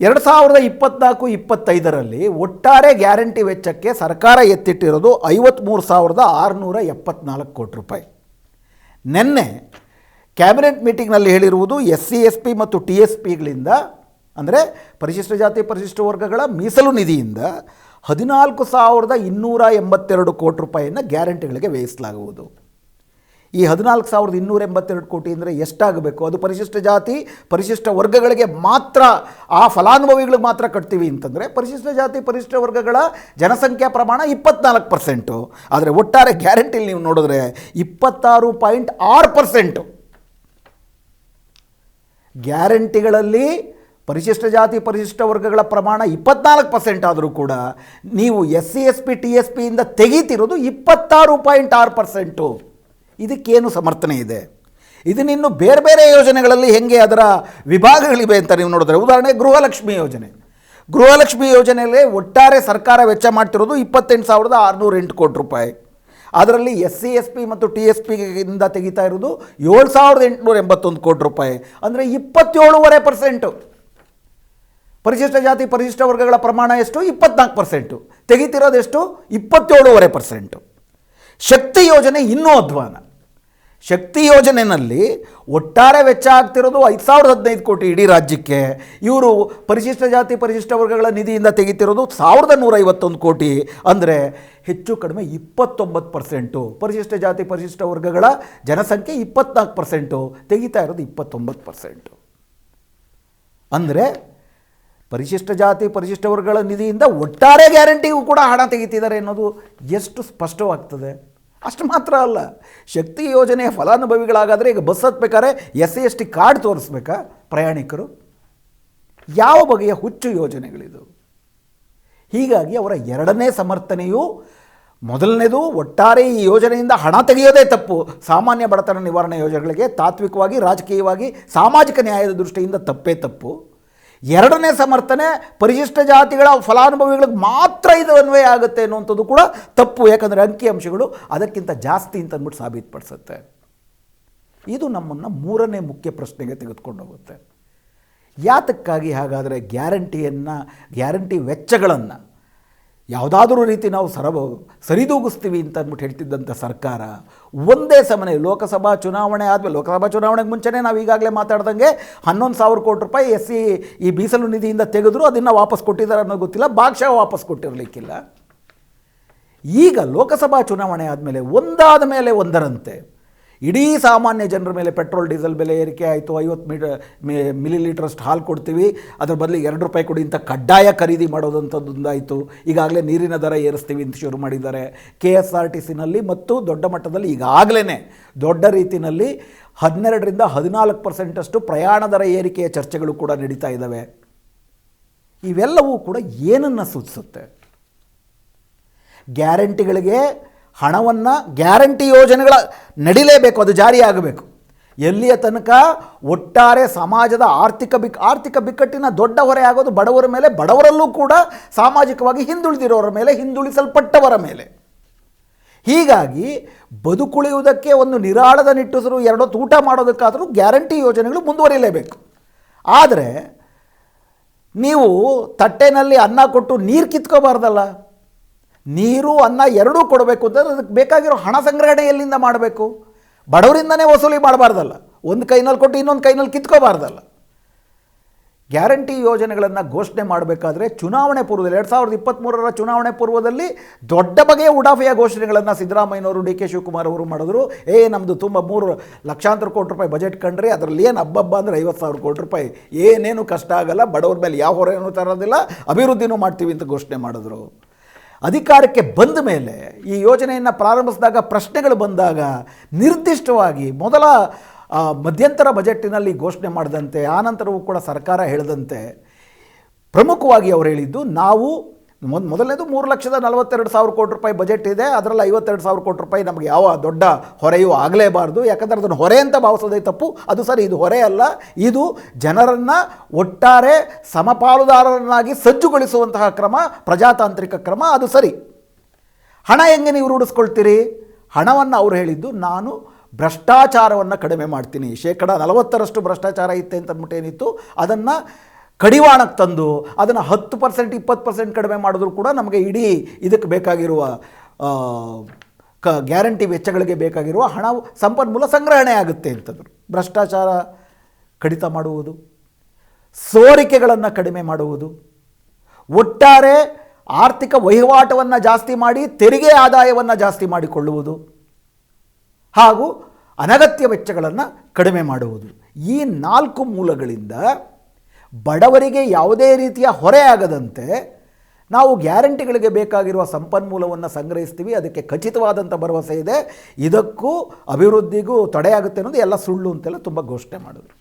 ಎರಡು ಸಾವಿರದ ಇಪ್ಪತ್ತ್ನಾಲ್ಕು ಇಪ್ಪತ್ತೈದರಲ್ಲಿ ಒಟ್ಟಾರೆ ಗ್ಯಾರಂಟಿ ವೆಚ್ಚಕ್ಕೆ ಸರ್ಕಾರ ಎತ್ತಿಟ್ಟಿರೋದು ಐವತ್ತ್ಮೂರು ಸಾವಿರದ ಆರುನೂರ ಎಪ್ಪತ್ನಾಲ್ಕು ಕೋಟಿ ರೂಪಾಯಿ. ನಿನ್ನೆ ಕ್ಯಾಬಿನೆಟ್ ಮೀಟಿಂಗ್ನಲ್ಲಿ ಹೇಳಿರುವುದು ಎಸ್ ಸಿ ಎಸ್ ಪಿ ಮತ್ತು ಟಿ ಎಸ್ ಪಿಗಳಿಂದ, ಅಂದರೆ ಪರಿಶಿಷ್ಟ ಜಾತಿ, ಪರಿಶಿಷ್ಟ ವರ್ಗಗಳ ಮೀಸಲು ನಿಧಿಯಿಂದ ಹದಿನಾಲ್ಕು ಸಾವಿರದ ಇನ್ನೂರ ಎಂಬತ್ತೆರಡು ಕೋಟಿ ರೂಪಾಯಿಯನ್ನು ಗ್ಯಾರಂಟಿಗಳಿಗೆ ವ್ಯಯಿಸಲಾಗುವುದು. ಈ ಹದಿನಾಲ್ಕು ಸಾವಿರದ ಇನ್ನೂರ ಎಂಬತ್ತೆರಡು ಕೋಟಿ ಅಂದರೆ ಎಷ್ಟಾಗಬೇಕು? ಅದು ಪರಿಶಿಷ್ಟ ಜಾತಿ, ಪರಿಶಿಷ್ಟ ವರ್ಗಗಳಿಗೆ ಮಾತ್ರ, ಆ ಫಲಾನುಭವಿಗಳಿಗೆ ಮಾತ್ರ ಕಟ್ತೀವಿ ಅಂತಂದರೆ ಪರಿಶಿಷ್ಟ ಜಾತಿ, ಪರಿಶಿಷ್ಟ ವರ್ಗಗಳ ಜನಸಂಖ್ಯಾ ಪ್ರಮಾಣ ಇಪ್ಪತ್ನಾಲ್ಕು ಪರ್ಸೆಂಟು ಆದರೆ ಒಟ್ಟಾರೆ ಗ್ಯಾರಂಟಿಲಿ ನೀವು ನೋಡಿದ್ರೆ ಇಪ್ಪತ್ತಾರು ಪಾಯಿಂಟ್ ಆರು ಪರ್ಸೆಂಟು ಗ್ಯಾರಂಟಿಗಳಲ್ಲಿ ಪರಿಶಿಷ್ಟ ಜಾತಿ, ಪರಿಶಿಷ್ಟ ವರ್ಗಗಳ ಪ್ರಮಾಣ ಇಪ್ಪತ್ನಾಲ್ಕು ಪರ್ಸೆಂಟ್ ಆದರೂ ಕೂಡ ನೀವು S C S P T S ಪಿಯಿಂದ ತೆಗೀತಿರೋದು ಇಪ್ಪತ್ತಾರು ಪಾಯಿಂಟ್ ಆರು ಪರ್ಸೆಂಟು ಇದಕ್ಕೇನು ಸಮರ್ಥನೆ ಇದೆ? ಇದನ್ನಿನ್ನು ಬೇರೆ ಬೇರೆ ಯೋಜನೆಗಳಲ್ಲಿ ಹೆಂಗೆ ಅದರ ವಿಭಾಗಗಳಿವೆ ಅಂತ ನೀವು ನೋಡಿದ್ರೆ, ಉದಾಹರಣೆ ಗೃಹಲಕ್ಷ್ಮಿ ಯೋಜನೆ. ಗೃಹಲಕ್ಷ್ಮಿ ಯೋಜನೆಯಲ್ಲಿ ಒಟ್ಟಾರೆ ಸರ್ಕಾರ ವೆಚ್ಚ ಮಾಡ್ತಿರೋದು ಇಪ್ಪತ್ತೆಂಟು ಸಾವಿರದ ಆರುನೂರ ಎಂಟು ಕೋಟಿ ರೂಪಾಯಿ. ಅದರಲ್ಲಿ ಎಸ್ ಸಿ ಎಸ್ ಪಿ ಮತ್ತು ಟಿ ಎಸ್ ಪಿಯಿಂದ ತೆಗಿತಾ ಇರೋದು ಏಳು ಸಾವಿರದ ಎಂಟುನೂರ ಎಂಬತ್ತೊಂದು ಕೋಟಿ ರೂಪಾಯಿ. ಅಂದರೆ ಇಪ್ಪತ್ತೇಳುವರೆ ಪರ್ಸೆಂಟು. ಪರಿಶಿಷ್ಟ ಜಾತಿ, ಪರಿಶಿಷ್ಟ ವರ್ಗಗಳ ಪ್ರಮಾಣ ಎಷ್ಟು? ಇಪ್ಪತ್ನಾಲ್ಕು ಪರ್ಸೆಂಟು. ತೆಗಿತಿರೋದೆಷ್ಟು ಇಪ್ಪತ್ತೇಳುವರೆ ಪರ್ಸೆಂಟು. ಶಕ್ತಿ ಯೋಜನೆ ಇನ್ನೂ ಅಧ್ವಾನ. ಶಕ್ತಿ ಯೋಜನೆಯಲ್ಲಿ ಒಟ್ಟಾರೆ ವೆಚ್ಚ ಆಗ್ತಿರೋದು ಐದು ಸಾವಿರದ ಹದಿನೈದು ಕೋಟಿ ಇಡೀ ರಾಜ್ಯಕ್ಕೆ. ಇವರು ಪರಿಶಿಷ್ಟ ಜಾತಿ, ಪರಿಶಿಷ್ಟ ವರ್ಗಗಳ ನಿಧಿಯಿಂದ ತೆಗಿತಿರೋದು ಸಾವಿರದ ನೂರೈವತ್ತೊಂದು ಕೋಟಿ. ಅಂದರೆ ಹೆಚ್ಚು ಕಡಿಮೆ ಇಪ್ಪತ್ತೊಂಬತ್ತು ಪರ್ಸೆಂಟು. ಪರಿಶಿಷ್ಟ ಜಾತಿ, ಪರಿಶಿಷ್ಟ ವರ್ಗಗಳ ಜನಸಂಖ್ಯೆ ಇಪ್ಪತ್ನಾಲ್ಕು ಪರ್ಸೆಂಟು. ತೆಗಿತಾ ಇರೋದು ಇಪ್ಪತ್ತೊಂಬತ್ತು ಪರ್ಸೆಂಟು. ಅಂದರೆ ಪರಿಶಿಷ್ಟ ಜಾತಿ, ಪರಿಶಿಷ್ಟ ವರ್ಗಗಳ ನಿಧಿಯಿಂದ ಒಟ್ಟಾರೆ ಗ್ಯಾರಂಟಿಗೂ ಕೂಡ ಹಣ ತೆಗಿತಿದ್ದಾರೆ ಅನ್ನೋದು ಎಷ್ಟು ಸ್ಪಷ್ಟವಾಗ್ತದೆ. ಅಷ್ಟು ಮಾತ್ರ ಅಲ್ಲ. ಶಕ್ತಿ ಯೋಜನೆಯ ಫಲಾನುಭವಿಗಳಾಗಾದರೆ ಈಗ ಬಸ್ ಹತ್ಬೇಕಾದ್ರೆ ಎಸ್ ಎಸ್ ಟಿ ಕಾರ್ಡ್ ತೋರಿಸ್ಬೇಕಾ ಪ್ರಯಾಣಿಕರು? ಯಾವ ಬಗೆಯ ಹುಚ್ಚು ಯೋಜನೆಗಳಿದು? ಹೀಗಾಗಿ ಅವರ ಎರಡನೇ ಸಮರ್ಥನೆಯು ಮೊದಲನೇದು ಒಟ್ಟಾರೆ ಈ ಯೋಜನೆಯಿಂದ ಹಣ ತೆಗೆಯೋದೇ ತಪ್ಪು. ಸಾಮಾನ್ಯ ಬಡತನ ನಿವಾರಣೆ ಯೋಜನೆಗಳಿಗೆ ತಾತ್ವಿಕವಾಗಿ, ರಾಜಕೀಯವಾಗಿ, ಸಾಮಾಜಿಕ ನ್ಯಾಯದ ದೃಷ್ಟಿಯಿಂದ ತಪ್ಪೇ ತಪ್ಪು. ಎರಡನೇ ಸಮರ್ಥನೆ ಪರಿಶಿಷ್ಟ ಜಾತಿಗಳ ಫಲಾನುಭವಿಗಳಿಗೆ ಮಾತ್ರ ಇದು ಅನ್ವಯ ಆಗುತ್ತೆ ಅನ್ನುವಂಥದ್ದು ಕೂಡ ತಪ್ಪು. ಯಾಕಂದರೆ ಅಂಕಿಅಂಶಗಳು ಅದಕ್ಕಿಂತ ಜಾಸ್ತಿ ಅಂತ ಅಂದ್ಬಿಟ್ಟು ಸಾಬೀತುಪಡಿಸುತ್ತೆ. ಇದು ನಮ್ಮನ್ನು ಮೂರನೇ ಮುಖ್ಯ ಪ್ರಶ್ನೆಗೆ ತೆಗೆದುಕೊಂಡು ಹೋಗುತ್ತೆ. ಯಾತಕ್ಕಾಗಿ ಹಾಗಾದರೆ ಗ್ಯಾರಂಟಿಯನ್ನು, ಗ್ಯಾರಂಟಿ ವೆಚ್ಚಗಳನ್ನು ಯಾವುದಾದ್ರೂ ರೀತಿ ನಾವು ಸರಬ, ಸರಿದೂಗಿಸ್ತೀವಿ ಅಂತ ಅಂದ್ಬಿಟ್ಟು ಹೇಳ್ತಿದ್ದಂಥ ಸರ್ಕಾರ ಒಂದೇ ಸಮನೆ ಲೋಕಸಭಾ ಚುನಾವಣೆ ಆದಮೇಲೆ, ಲೋಕಸಭಾ ಚುನಾವಣೆಗೆ ಮುಂಚೆನೇ ನಾವು ಈಗಾಗಲೇ ಮಾತಾಡ್ದಂಗೆ ಹನ್ನೊಂದು ಸಾವಿರ ಕೋಟಿ ರೂಪಾಯಿ ಎಸ್ ಸಿ ಈ ಮೀಸಲು ನಿಧಿಯಿಂದ ತೆಗೆದರೂ, ಅದನ್ನು ವಾಪಸ್ ಕೊಟ್ಟಿದ್ದಾರೆ ಅನ್ನೋ ಗೊತ್ತಿಲ್ಲ ಭಾಗಶಃ ವಾಪಸ್ ಕೊಟ್ಟಿರಲಿಕ್ಕಿಲ್ಲ. ಈಗ ಲೋಕಸಭಾ ಚುನಾವಣೆ ಆದಮೇಲೆ ಒಂದಾದ ಮೇಲೆ ಒಂದರಂತೆ. ಇಡೀ ಸಾಮಾನ್ಯ ಜನರ ಮೇಲೆ ಪೆಟ್ರೋಲ್, ಡೀಸೆಲ್ ಬೆಲೆ ಏರಿಕೆ ಆಯಿತು, ಐವತ್ತು ಮೀಟರ್ ಮಿಲಿ ಲೀಟ್ರಷ್ಟು ಹಾಲು ಕೊಡ್ತೀವಿ. ಅದ್ರ ಬದಲು ಎರಡು ರೂಪಾಯಿ ಕೊಡಿ ಅಂತ ಕಡ್ಡಾಯ ಖರೀದಿ ಮಾಡೋದಂಥದ್ದೊಂದಾಯಿತು. ಈಗಾಗಲೇ ನೀರಿನ ದರ ಏರಿಸ್ತೀವಿ ಅಂತ ಶುರು ಮಾಡಿದ್ದಾರೆ. ಕೆ ಎಸ್ ಆರ್ ಟಿ ಸಿನಲ್ಲಿ ಮತ್ತು ದೊಡ್ಡ ಮಟ್ಟದಲ್ಲಿ ಈಗಾಗಲೇ ದೊಡ್ಡ ರೀತಿಯಲ್ಲಿ ಹನ್ನೆರಡರಿಂದ ಹದಿನಾಲ್ಕು ಪರ್ಸೆಂಟಷ್ಟು ಪ್ರಯಾಣ ದರ ಏರಿಕೆಯ ಚರ್ಚೆಗಳು ಕೂಡ ನಡೀತಾ ಇದ್ದಾವೆ. ಇವೆಲ್ಲವೂ ಕೂಡ ಏನನ್ನು ಸೂಚಿಸುತ್ತೆ? ಗ್ಯಾರಂಟಿಗಳಿಗೆ ಹಣವನ್ನು ಗ್ಯಾರಂಟಿ ಯೋಜನೆಗಳ ನಡಿಲೇಬೇಕು, ಅದು ಜಾರಿಯಾಗಬೇಕು. ಎಲ್ಲಿಯ ತನಕ ಒಟ್ಟಾರೆ ಸಮಾಜದ ಆರ್ಥಿಕ ಬಿಕ್, ಆರ್ಥಿಕ ಬಿಕ್ಕಟ್ಟಿನ ದೊಡ್ಡ ಹೊರೆ ಆಗೋದು ಬಡವರ ಮೇಲೆ, ಬಡವರಲ್ಲೂ ಕೂಡ ಸಾಮಾಜಿಕವಾಗಿ ಹಿಂದುಳಿದಿರೋರ ಮೇಲೆ, ಹಿಂದುಳಿಸಲ್ಪಟ್ಟವರ ಮೇಲೆ. ಹೀಗಾಗಿ ಬದುಕುಳಿಯುವುದಕ್ಕೆ ಒಂದು ನಿರಾಳದ ನಿಟ್ಟುಸರು ಎರಡೊತ್ತು ಊಟ ಮಾಡೋದಕ್ಕಾದರೂ ಗ್ಯಾರಂಟಿ ಯೋಜನೆಗಳು ಮುಂದುವರಿಯಲೇಬೇಕು. ಆದರೆ ನೀವು ತಟ್ಟೆನಲ್ಲಿ ಅನ್ನ ಕೊಟ್ಟು ನೀರು ಕಿತ್ಕೋಬಾರ್ದಲ್ಲ? ನೀರು, ಅನ್ನ ಎರಡೂ ಕೊಡಬೇಕು ಅಂತ ಅದಕ್ಕೆ ಬೇಕಾಗಿರೋ ಹಣ ಸಂಗ್ರಹಣೆ ಎಲ್ಲಿಂದ ಮಾಡಬೇಕು? ಬಡವರಿಂದನೇ ವಸೂಲಿ ಮಾಡಬಾರ್ದಲ್ಲ. ಒಂದು ಕೈನಲ್ಲಿ ಕೊಟ್ಟು ಇನ್ನೊಂದು ಕೈನಲ್ಲಿ ಕಿತ್ಕೋಬಾರ್ದಲ್ಲ. ಗ್ಯಾರಂಟಿ ಯೋಜನೆಗಳನ್ನು ಘೋಷಣೆ ಮಾಡಬೇಕಾದ್ರೆ ಚುನಾವಣೆ ಪೂರ್ವದಲ್ಲಿ, ಎರಡು ಸಾವಿರದ ಇಪ್ಪತ್ತ್ಮೂರರ ಚುನಾವಣೆ ಪೂರ್ವದಲ್ಲಿ ದೊಡ್ಡ ಬಗೆಯ ಉಡಾಫೆಯ ಘೋಷಣೆಗಳನ್ನು ಸಿದ್ದರಾಮಯ್ಯನವರು, ಡಿ ಕೆ ಶಿವಕುಮಾರ್ ಅವರು ಮಾಡಿದ್ರು. ಏ ನಮ್ಮದು ತುಂಬ ಮೂರು ಲಕ್ಷಾಂತರ ಕೋಟಿ ರೂಪಾಯಿ ಬಜೆಟ್ ಕಂಡ್ರಿ ಅದರಲ್ಲಿ ಏನು ಹಬ್ಬಬ್ಬ ಅಂದರೆ ಐವತ್ತು ಸಾವಿರ ಕೋಟಿ ರೂಪಾಯಿ. ಏನೇನು ಕಷ್ಟ ಆಗಲ್ಲ, ಬಡವ್ರ ಮೇಲೆ ಯಾವ ಹೊರೆಯನ್ನು ತರೋದಿಲ್ಲ, ಅಭಿವೃದ್ಧಿನೂ ಮಾಡ್ತೀವಿ ಅಂತ ಘೋಷಣೆ ಮಾಡಿದ್ರು. ಅಧಿಕಾರಕ್ಕೆ ಬಂದ ಮೇಲೆ ಈ ಯೋಜನೆಯನ್ನು ಪ್ರಾರಂಭಿಸಿದಾಗ ಪ್ರಶ್ನೆಗಳು ಬಂದಾಗ ನಿರ್ದಿಷ್ಟವಾಗಿ ಮೊದಲ ಮಧ್ಯಂತರ ಬಜೆಟ್ಟಿನಲ್ಲಿ ಘೋಷಣೆ ಮಾಡಿದಂತೆ ಆನಂತರವೂ ಕೂಡ ಸರ್ಕಾರ ಹೇಳಿದಂತೆ ಪ್ರಮುಖವಾಗಿ ಅವರು ಹೇಳಿದ್ದು ನಾವು ಮೊದ್, ಮೊದಲನೇದು ಮೂರು ಲಕ್ಷದ ನಲವತ್ತೆರಡು ಸಾವಿರ ಕೋಟಿ ರೂಪಾಯಿ ಬಜೆಟ್ ಇದೆ. ಅದರಲ್ಲಿ ಐವತ್ತೆರಡು ಸಾವಿರ ಕೋಟಿ ರೂಪಾಯಿ ನಮಗೆ ಯಾವ ದೊಡ್ಡ ಹೊರೆಯೂ ಆಗಲೇಬಾರ್ದು. ಯಾಕಂದರೆ ಅದನ್ನು ಹೊರೆ ಅಂತ ಭಾವಿಸೋದೇ ತಪ್ಪು. ಅದು ಸರಿ, ಇದು ಹೊರೆ ಅಲ್ಲ. ಇದು ಜನರನ್ನು ಒಟ್ಟಾರೆ ಸಮಪಾಲುದಾರರನ್ನಾಗಿ ಸಜ್ಜುಗೊಳಿಸುವಂತಹ ಕ್ರಮ, ಪ್ರಜಾತಾಂತ್ರಿಕ ಕ್ರಮ. ಅದು ಸರಿ. ಹಣ ಹೆಂಗೆ ನೀವು ರೂಢಿಸ್ಕೊಳ್ತೀರಿ? ಹಣವನ್ನು ಅವ್ರು ಹೇಳಿದ್ದು, ನಾನು ಭ್ರಷ್ಟಾಚಾರವನ್ನು ಕಡಿಮೆ ಮಾಡ್ತೀನಿ. ಶೇಕಡ ನಲವತ್ತರಷ್ಟು ಭ್ರಷ್ಟಾಚಾರ ಇತ್ತೆ ಅಂತ ಅಂದ್ಬಿಟ್ಟು ಏನಿತ್ತು? ಅದನ್ನು ಕಡಿವಾಣಕ್ಕೆ ತಂದು ಅದನ್ನು ಹತ್ತು ಪರ್ಸೆಂಟ್, ಇಪ್ಪತ್ತು ಪರ್ಸೆಂಟ್ ಕಡಿಮೆ ಮಾಡಿದ್ರು ಕೂಡ ನಮಗೆ ಇಡೀ ಇದಕ್ಕೆ ಬೇಕಾಗಿರುವ ಕ, ಗ್ಯಾರಂಟಿ ವೆಚ್ಚಗಳಿಗೆ ಬೇಕಾಗಿರುವ ಹಣ ಸಂಪನ್ಮೂಲ ಸಂಗ್ರಹಣೆ ಆಗುತ್ತೆ ಅಂತಂದರು. ಭ್ರಷ್ಟಾಚಾರ ಕಡಿತ ಮಾಡುವುದು, ಸೋರಿಕೆಗಳನ್ನು ಕಡಿಮೆ ಮಾಡುವುದು, ಒಟ್ಟಾರೆ ಆರ್ಥಿಕ ವಹಿವಾಟವನ್ನು ಜಾಸ್ತಿ ಮಾಡಿ ತೆರಿಗೆ ಆದಾಯವನ್ನು ಜಾಸ್ತಿ ಮಾಡಿಕೊಳ್ಳುವುದು ಹಾಗೂ ಅನಗತ್ಯ ವೆಚ್ಚಗಳನ್ನು ಕಡಿಮೆ ಮಾಡುವುದು. ಈ ನಾಲ್ಕು ಮೂಲಗಳಿಂದ ಬಡವರಿಗೆ ಯಾವುದೇ ರೀತಿಯ ಹೊರೆ ಆಗದಂತೆ ನಾವು ಗ್ಯಾರಂಟಿಗಳಿಗೆ ಬೇಕಾಗಿರುವ ಸಂಪನ್ಮೂಲವನ್ನು ಸಂಗ್ರಹಿಸ್ತೀವಿ. ಅದಕ್ಕೆ ಖಚಿತವಾದಂಥ ಭರವಸೆ ಇದೆ. ಇದಕ್ಕೂ ಅಭಿವೃದ್ಧಿಗೂ ತಡೆಯಾಗುತ್ತೆ ಅನ್ನೋದು ಎಲ್ಲ ಸುಳ್ಳು ಅಂತೆಲ್ಲ ತುಂಬ ಘೋಷಣೆ ಮಾಡಿದ್ರು.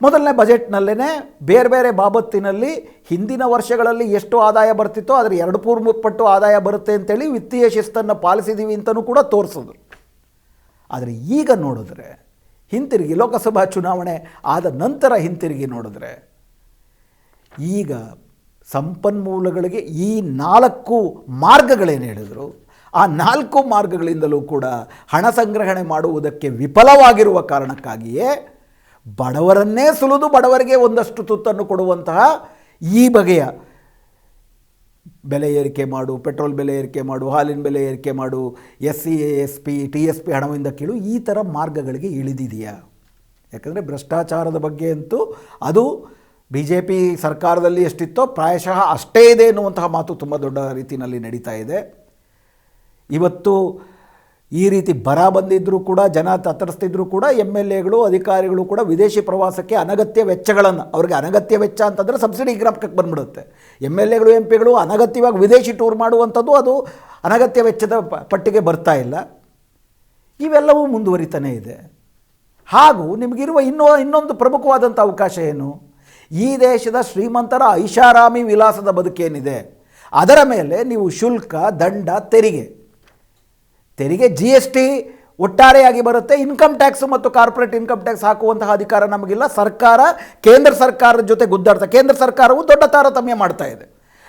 ಮೊದಲನೇ ಬಜೆಟ್ನಲ್ಲೇ ಬೇರೆ ಬೇರೆ ಬಾಬತ್ತಿನಲ್ಲಿ ಹಿಂದಿನ ವರ್ಷಗಳಲ್ಲಿ ಎಷ್ಟು ಆದಾಯ ಬರ್ತಿತ್ತೋ ಅದರ ಎರಡು ಮೂರು ಪಟ್ಟು ಆದಾಯ ಬರುತ್ತೆ ಅಂತೇಳಿ ವಿತ್ತೀಯ ಶಿಸ್ತನ್ನು ಪಾಲಿಸಿದ್ದೀವಿ ಅಂತಲೂ ಕೂಡ ತೋರಿಸಿದ್ರು ಆದರೆ ಈಗ ನೋಡಿದ್ರೆ ಹಿಂತಿರುಗಿ, ಲೋಕಸಭಾ ಚುನಾವಣೆ ಆದ ನಂತರ ಹಿಂತಿರುಗಿ ನೋಡಿದ್ರೆ, ಈಗ ಸಂಪನ್ಮೂಲಗಳಿಗೆ ಈ ನಾಲ್ಕು ಮಾರ್ಗಗಳೇನು ಹೇಳಿದರು? ಆ ನಾಲ್ಕು ಮಾರ್ಗಗಳಿಂದಲೂ ಕೂಡ ಹಣ ಸಂಗ್ರಹಣೆ ಮಾಡುವುದಕ್ಕೆ ವಿಫಲವಾಗಿರುವ ಕಾರಣಕ್ಕಾಗಿಯೇ ಬಡವರನ್ನೇ ಸುಲಿದು ಬಡವರಿಗೆ ಒಂದಷ್ಟು ತುತ್ತನ್ನು ಕೊಡುವಂತಹ ಈ ಬಗೆಯ ಬೆಲೆ ಏರಿಕೆ ಮಾಡು, ಪೆಟ್ರೋಲ್ ಬೆಲೆ ಏರಿಕೆ ಮಾಡು, ಹಾಲಿನ ಬೆಲೆ ಏರಿಕೆ ಮಾಡು S C S P T S P ಹಣವಿಂದ ಕೀಳು, ಈ ಥರ ಮಾರ್ಗಗಳಿಗೆ ಇಳಿದಿದೆಯಾ. ಯಾಕಂದರೆ ಭ್ರಷ್ಟಾಚಾರದ ಬಗ್ಗೆ ಅಂತೂ ಅದು ಬಿ ಜೆ ಪಿ ಸರ್ಕಾರದಲ್ಲಿ ಎಷ್ಟಿತ್ತೋ ಪ್ರಾಯಶಃ ಅಷ್ಟೇ ಇದೆ ಎನ್ನುವಂತಹ ಮಾತು ತುಂಬ ದೊಡ್ಡ ರೀತಿಯಲ್ಲಿ ನಡೀತಾ ಇದೆ. ಇವತ್ತು ಈ ರೀತಿ ಬರ ಬಂದಿದ್ದರೂ ಕೂಡ, ಜನ ತತ್ತರಿಸ್ತಿದ್ರು ಕೂಡ ಎಂ ಎಲ್ ಎಗಳು ಅಧಿಕಾರಿಗಳು ಕೂಡ ವಿದೇಶಿ ಪ್ರವಾಸಕ್ಕೆ ಅನಗತ್ಯ ವೆಚ್ಚಗಳನ್ನು, ಅವ್ರಿಗೆ ಅನಗತ್ಯ ವೆಚ್ಚ ಅಂತಂದರೆ ಸಬ್ಸಿಡಿ ಗ್ರಾಮಕ್ಕೆ ಬಂದ್ಬಿಡುತ್ತೆ. ಎಂ ಎಲ್ ಎಗಳು ಎಂ ಪಿಗಳು ಅನಗತ್ಯವಾಗಿ ವಿದೇಶಿ ಟೂರ್ ಮಾಡುವಂಥದ್ದು ಅದು ಅನಗತ್ಯ ವೆಚ್ಚದ ಪಟ್ಟಿಗೆ ಬರ್ತಾ ಇಲ್ಲ. ಇವೆಲ್ಲವೂ ಮುಂದುವರಿತಾನೇ ಇದೆ. ಹಾಗೂ ನಿಮಗಿರುವ ಇನ್ನೂ, ಇನ್ನೊಂದು ಪ್ರಮುಖವಾದಂಥ ಅವಕಾಶ ಏನು? ಈ ದೇಶದ ಶ್ರೀಮಂತರ ಐಷಾರಾಮಿ ವಿಲಾಸದ ಬದುಕೇನಿದೆ. ಅದರ ಮೇಲೆ ನೀವು ಶುಲ್ಕ, ದಂಡ, ತೆರಿಗೆ. ತೆರಿಗೆ ಜಿ ಎಸ್ ಟಿ ಒಟ್ಟಾರೆಯಾಗಿ ಬರುತ್ತೆ. ಇನ್ಕಮ್ ಟ್ಯಾಕ್ಸ್ ಮತ್ತು ಕಾರ್ಪೊರೇಟ್ ಇನ್ಕಮ್ ಟ್ಯಾಕ್ಸ್ ಹಾಕುವಂತಹ ಅಧಿಕಾರ ನಮಗಿಲ್ಲ. ಸರ್ಕಾರ, ಕೇಂದ್ರ ಸರ್ಕಾರದ ಜೊತೆ ಗುದ್ದಾಡ್ತಾ ಕೇಂದ್ರ ಸರ್ಕಾರವು ದೊಡ್ಡ ತಾರತಮ್ಯ ಮಾಡ್ತಾ ಇದೆ.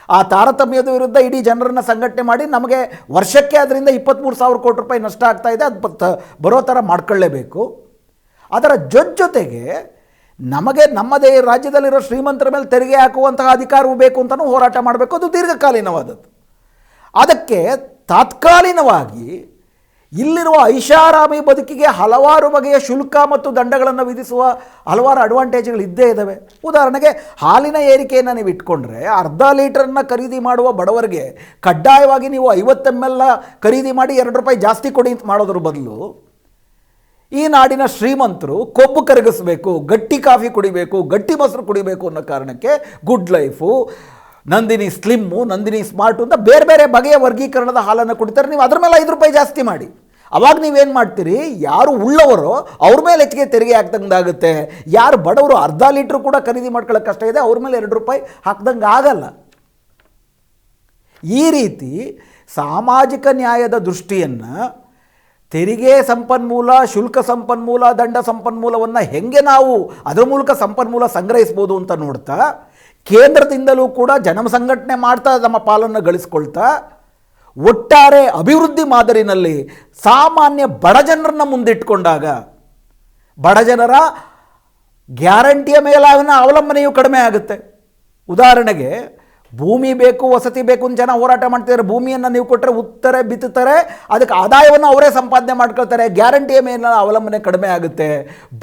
ಆ ತಾರತಮ್ಯದ ವಿರುದ್ಧ ಇಡೀ ಜನರನ್ನು ಸಂಘಟನೆ ಮಾಡಿ ನಮಗೆ ವರ್ಷಕ್ಕೆ ಅದರಿಂದ ಇಪ್ಪತ್ತ್ಮೂರು ಸಾವಿರ ಕೋಟಿ ರೂಪಾಯಿ ನಷ್ಟ ಆಗ್ತಾ ಇದೆ. ಅದು ಬರೋ ಥರ ಮಾಡ್ಕೊಳ್ಳೇಬೇಕು. ಅದರ ಜೊತೆಗೆ ನಮಗೆ ನಮ್ಮದೇ ರಾಜ್ಯದಲ್ಲಿರೋ ಶ್ರೀಮಂತರ ಮೇಲೆ ತೆರಿಗೆ ಹಾಕುವಂತಹ ಅಧಿಕಾರವೂ ಬೇಕು ಅಂತಲೂ ಹೋರಾಟ ಮಾಡಬೇಕು. ಅದು ದೀರ್ಘಕಾಲೀನವಾದದ್ದು. ಅದಕ್ಕೆ ತಾತ್ಕಾಲೀನವಾಗಿ ಇಲ್ಲಿರುವ ಐಷಾರಾಮಿ ಬದುಕಿಗೆ ಹಲವಾರು ಬಗೆಯ ಶುಲ್ಕ ಮತ್ತು ದಂಡಗಳನ್ನು ವಿಧಿಸುವ ಹಲವಾರು ಅಡ್ವಾಂಟೇಜ್ಗಳು ಇದ್ದೇ ಇದ್ದಾವೆ ಉದಾಹರಣೆಗೆ ಹಾಲಿನ ಏರಿಕೆಯನ್ನು ನೀವು ಇಟ್ಕೊಂಡ್ರೆ ಅರ್ಧ ಲೀಟರನ್ನು ಖರೀದಿ ಮಾಡುವ ಬಡವರಿಗೆ ಕಡ್ಡಾಯವಾಗಿ ನೀವು ಐವತ್ತು ಎಂ ಖರೀದಿ ಮಾಡಿ ಎರಡು ರೂಪಾಯಿ ಜಾಸ್ತಿ ಕೊಡಿ ಅಂತ ಮಾಡೋದ್ರ ಬದಲು ಈ ನಾಡಿನ ಶ್ರೀಮಂತರು ಕೊಬ್ಬು ಕರಗಿಸಬೇಕು, ಗಟ್ಟಿ ಕಾಫಿ ಕುಡಿಬೇಕು, ಗಟ್ಟಿ ಮೊಸರು ಕುಡಿಬೇಕು ಅನ್ನೋ ಕಾರಣಕ್ಕೆ good life Nandini slim Nandini smart ಅಂತ ಬೇರೆ ಬೇರೆ ಬಗೆಯ ವರ್ಗೀಕರಣದ ಹಾಲನ್ನು ಕುಡಿತಾರೆ. ನೀವು ಅದ್ರ ಮೇಲೆ ಐದು ರೂಪಾಯಿ ಜಾಸ್ತಿ ಮಾಡಿ. ಅವಾಗ ನೀವೇನು ಮಾಡ್ತೀರಿ? ಯಾರು ಉಳ್ಳವರು ಅವ್ರ ಮೇಲೆ ಹೆಚ್ಚಿಗೆ ತೆರಿಗೆ ಹಾಕ್ದಂಗಾಗುತ್ತೆ. ಯಾರು ಬಡವರು ಅರ್ಧ ಲೀಟ್ರ್ ಕೂಡ ಖರೀದಿ ಮಾಡ್ಕೊಳ್ಳೋಕೆ ಕಷ್ಟ ಇದೆ, ಅವ್ರ ಮೇಲೆ ಎರಡು ರೂಪಾಯಿ ಹಾಕ್ದಂಗೆ ಆಗಲ್ಲ. ಈ ರೀತಿ ಸಾಮಾಜಿಕ ನ್ಯಾಯದ ದೃಷ್ಟಿಯನ್ನು ತೆರಿಗೆ ಸಂಪನ್ಮೂಲ, ಶುಲ್ಕ ಸಂಪನ್ಮೂಲ, ದಂಡ ಸಂಪನ್ಮೂಲವನ್ನು ಹೆಂಗೆ ನಾವು ಅದರ ಮೂಲಕ ಸಂಪನ್ಮೂಲ ಸಂಗ್ರಹಿಸ್ಬೋದು ಅಂತ ನೋಡ್ತಾ, ಕೇಂದ್ರದಿಂದಲೂ ಕೂಡ ಜನ ಸಂಘಟನೆ ಮಾಡ್ತಾ ನಮ್ಮ ಪಾಲನ್ನು ಗಳಿಸ್ಕೊಳ್ತಾ ಒಟ್ಟಾರೆ ಅಭಿವೃದ್ಧಿ ಮಾದರಿನಲ್ಲಿ ಸಾಮಾನ್ಯ ಬಡ ಜನರನ್ನ ಮುಂದಿಟ್ಕೊಂಡಾಗ ಬಡ ಜನರ ಗ್ಯಾರಂಟಿಯ ಮೇಲಾಗಿನ ಅವಲಂಬನೆಯು ಕಡಿಮೆ ಆಗುತ್ತೆ. ಉದಾಹರಣೆಗೆ ಭೂಮಿ ಬೇಕು, ವಸತಿ ಬೇಕು ಅಂತ ಜನ ಹೋರಾಟ ಮಾಡ್ತಿದ್ದಾರೆ. ಭೂಮಿಯನ್ನು ನೀವು ಕೊಟ್ಟರೆ ಉತ್ತರೆ ಬಿತ್ತುತ್ತಾರೆ. ಅದಕ್ಕೆ ಆದಾಯವನ್ನು ಅವರೇ ಸಂಪಾದನೆ ಮಾಡ್ಕೊಳ್ತಾರೆ. ಗ್ಯಾರಂಟಿಯ ಮೇಲೆ ಅವಲಂಬನೆ ಕಡಿಮೆ ಆಗುತ್ತೆ.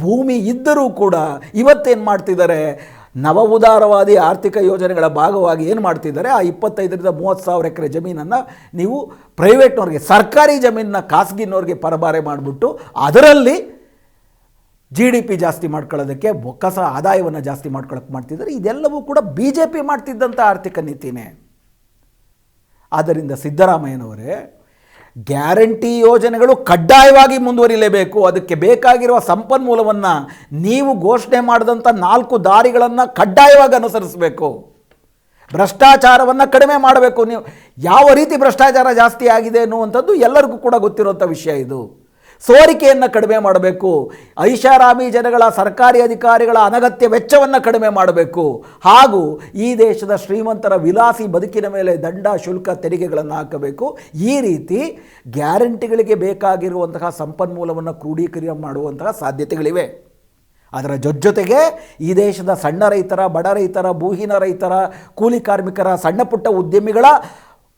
ಭೂಮಿ ಇದ್ದರೂ ಕೂಡ ಇವತ್ತೇನು ಮಾಡ್ತಿದ್ದಾರೆ? ನವ ಉದಾರವಾದಿ ಆರ್ಥಿಕ ಯೋಜನೆಗಳ ಭಾಗವಾಗಿ ಏನು ಮಾಡ್ತಿದ್ದಾರೆ? ಆ ಇಪ್ಪತ್ತೈದರಿಂದ ಮೂವತ್ತು ಸಾವಿರ ಎಕರೆ ಜಮೀನನ್ನು ನೀವು ಪ್ರೈವೇಟ್ನವ್ರಿಗೆ, ಸರ್ಕಾರಿ ಜಮೀನನ್ನ ಖಾಸಗಿನವ್ರಿಗೆ ಪರಬಾರೆ ಮಾಡಿಬಿಟ್ಟು ಅದರಲ್ಲಿ ಜಿ ಡಿ ಪಿ ಜಾಸ್ತಿ ಮಾಡ್ಕೊಳ್ಳೋದಕ್ಕೆ ಬೊಕ್ಕಸ ಆದಾಯವನ್ನು ಜಾಸ್ತಿ ಮಾಡ್ಕೊಳ್ಳೋಕೆ ಮಾಡ್ತಿದ್ದಾರೆ. ಇದೆಲ್ಲವೂ ಕೂಡ ಬಿ ಜೆ ಪಿ ಮಾಡ್ತಿದ್ದಂಥ ಆರ್ಥಿಕ ನೀತಿನೇ. ಆದ್ದರಿಂದ ಸಿದ್ದರಾಮಯ್ಯನವರೇ ಗ್ಯಾರಂಟಿ ಯೋಜನೆಗಳು ಕಡ್ಡಾಯವಾಗಿ ಮುಂದುವರಿಲೇಬೇಕು ಅದಕ್ಕೆ ಬೇಕಾಗಿರುವ ಸಂಪನ್ಮೂಲವನ್ನು ನೀವು ಘೋಷಣೆ ಮಾಡಿದಂಥ ನಾಲ್ಕು ದಾರಿಗಳನ್ನು ಕಡ್ಡಾಯವಾಗಿ ಅನುಸರಿಸಬೇಕು. ಭ್ರಷ್ಟಾಚಾರವನ್ನು ಕಡಿಮೆ ಮಾಡಬೇಕು. ನೀವು ಯಾವ ರೀತಿ ಭ್ರಷ್ಟಾಚಾರ ಜಾಸ್ತಿ ಆಗಿದೆ ಅನ್ನುವಂಥದ್ದು ಎಲ್ಲರಿಗೂ ಕೂಡ ಗೊತ್ತಿರುವಂಥ ವಿಷಯ ಇದು. ಸೋರಿಕೆಯನ್ನು ಕಡಿಮೆ ಮಾಡಬೇಕು. ಐಷಾರಾಮಿ ಜನಗಳ ಸರ್ಕಾರಿ ಅಧಿಕಾರಿಗಳ ಅನಗತ್ಯ ವೆಚ್ಚವನ್ನು ಕಡಿಮೆ ಮಾಡಬೇಕು. ಹಾಗೂ ಈ ದೇಶದ ಶ್ರೀಮಂತರ ವಿಲಾಸಿ ಬದುಕಿನ ಮೇಲೆ ದಂಡ, ಶುಲ್ಕ ತೆರಿಗೆಗಳನ್ನು ಹಾಕಬೇಕು. ಈ ರೀತಿ ಗ್ಯಾರಂಟಿಗಳಿಗೆ ಬೇಕಾಗಿರುವಂತಹ ಸಂಪನ್ಮೂಲವನ್ನು ಕ್ರೋಢೀಕರಣ ಮಾಡುವಂತಹ ಸಾಧ್ಯತೆಗಳಿವೆ. ಅದರ ಜೊತೆಗೆ ಈ ದೇಶದ ಸಣ್ಣ ರೈತರ, ಬಡ ರೈತರ, ಭೂಹೀನ ರೈತರ, ಕೂಲಿ ಕಾರ್ಮಿಕರ, ಸಣ್ಣ ಪುಟ್ಟ ಉದ್ಯಮಿಗಳ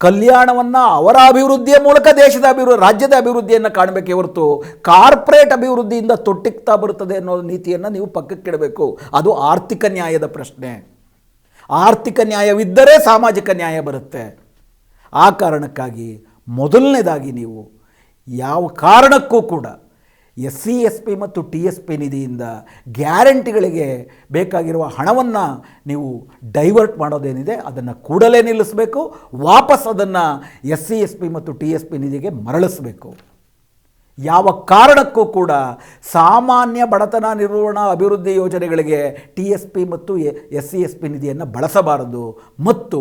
ಕಲ್ಯಾಣವನ್ನು ಅವರ ಅಭಿವೃದ್ಧಿಯ ಮೂಲಕ ದೇಶದ ಅಭಿವೃದ್ಧಿ ರಾಜ್ಯದ ಅಭಿವೃದ್ಧಿಯನ್ನು ಕಾಣಬೇಕೇ ಹೊರತು ಕಾರ್ಪೊರೇಟ್ ಅಭಿವೃದ್ಧಿಯಿಂದ ತೊಟ್ಟಿಕ್ತಾ ಬರುತ್ತದೆ ಅನ್ನೋ ನೀತಿಯನ್ನು ನೀವು ಪಕ್ಕಕ್ಕಿಡಬೇಕು. ಅದು ಆರ್ಥಿಕ ನ್ಯಾಯದ ಪ್ರಶ್ನೆ. ಆರ್ಥಿಕ ನ್ಯಾಯವಿದ್ದರೆ ಸಾಮಾಜಿಕ ನ್ಯಾಯ ಬರುತ್ತೆ. ಆ ಕಾರಣಕ್ಕಾಗಿ ಮೊದಲನೇದಾಗಿ ನೀವು ಯಾವ ಕಾರಣಕ್ಕೂ ಕೂಡ ಎಸ್ ಸಿ ಎಸ್ ಪಿ ಮತ್ತು ಟಿ ಎಸ್ ಪಿ ನಿಧಿಯಿಂದ ಗ್ಯಾರಂಟಿಗಳಿಗೆ ಬೇಕಾಗಿರುವ ಹಣವನ್ನು ನೀವು ಡೈವರ್ಟ್ ಮಾಡೋದೇನಿದೆ, ಅದನ್ನು ಕೂಡಲೇ ನಿಲ್ಲಿಸಬೇಕು, ವಾಪಸ್ ಅದನ್ನು ಎಸ್ ಸಿ ಎಸ್ ಪಿ ಮತ್ತು ಟಿ ಎಸ್ ಪಿ ನಿಧಿಗೆ ಮರಳಿಸಬೇಕು. ಯಾವ ಕಾರಣಕ್ಕೂ ಕೂಡ ಸಾಮಾನ್ಯ ಬಡತನ ನಿರ್ವಹಣಾ ಅಭಿವೃದ್ಧಿ ಯೋಜನೆಗಳಿಗೆ ಟಿ ಎಸ್ ಪಿ ಮತ್ತು ಎಸ್ ಸಿ ಎಸ್ ಪಿ ನಿಧಿಯನ್ನು ಬಳಸಬಾರದು. ಮತ್ತು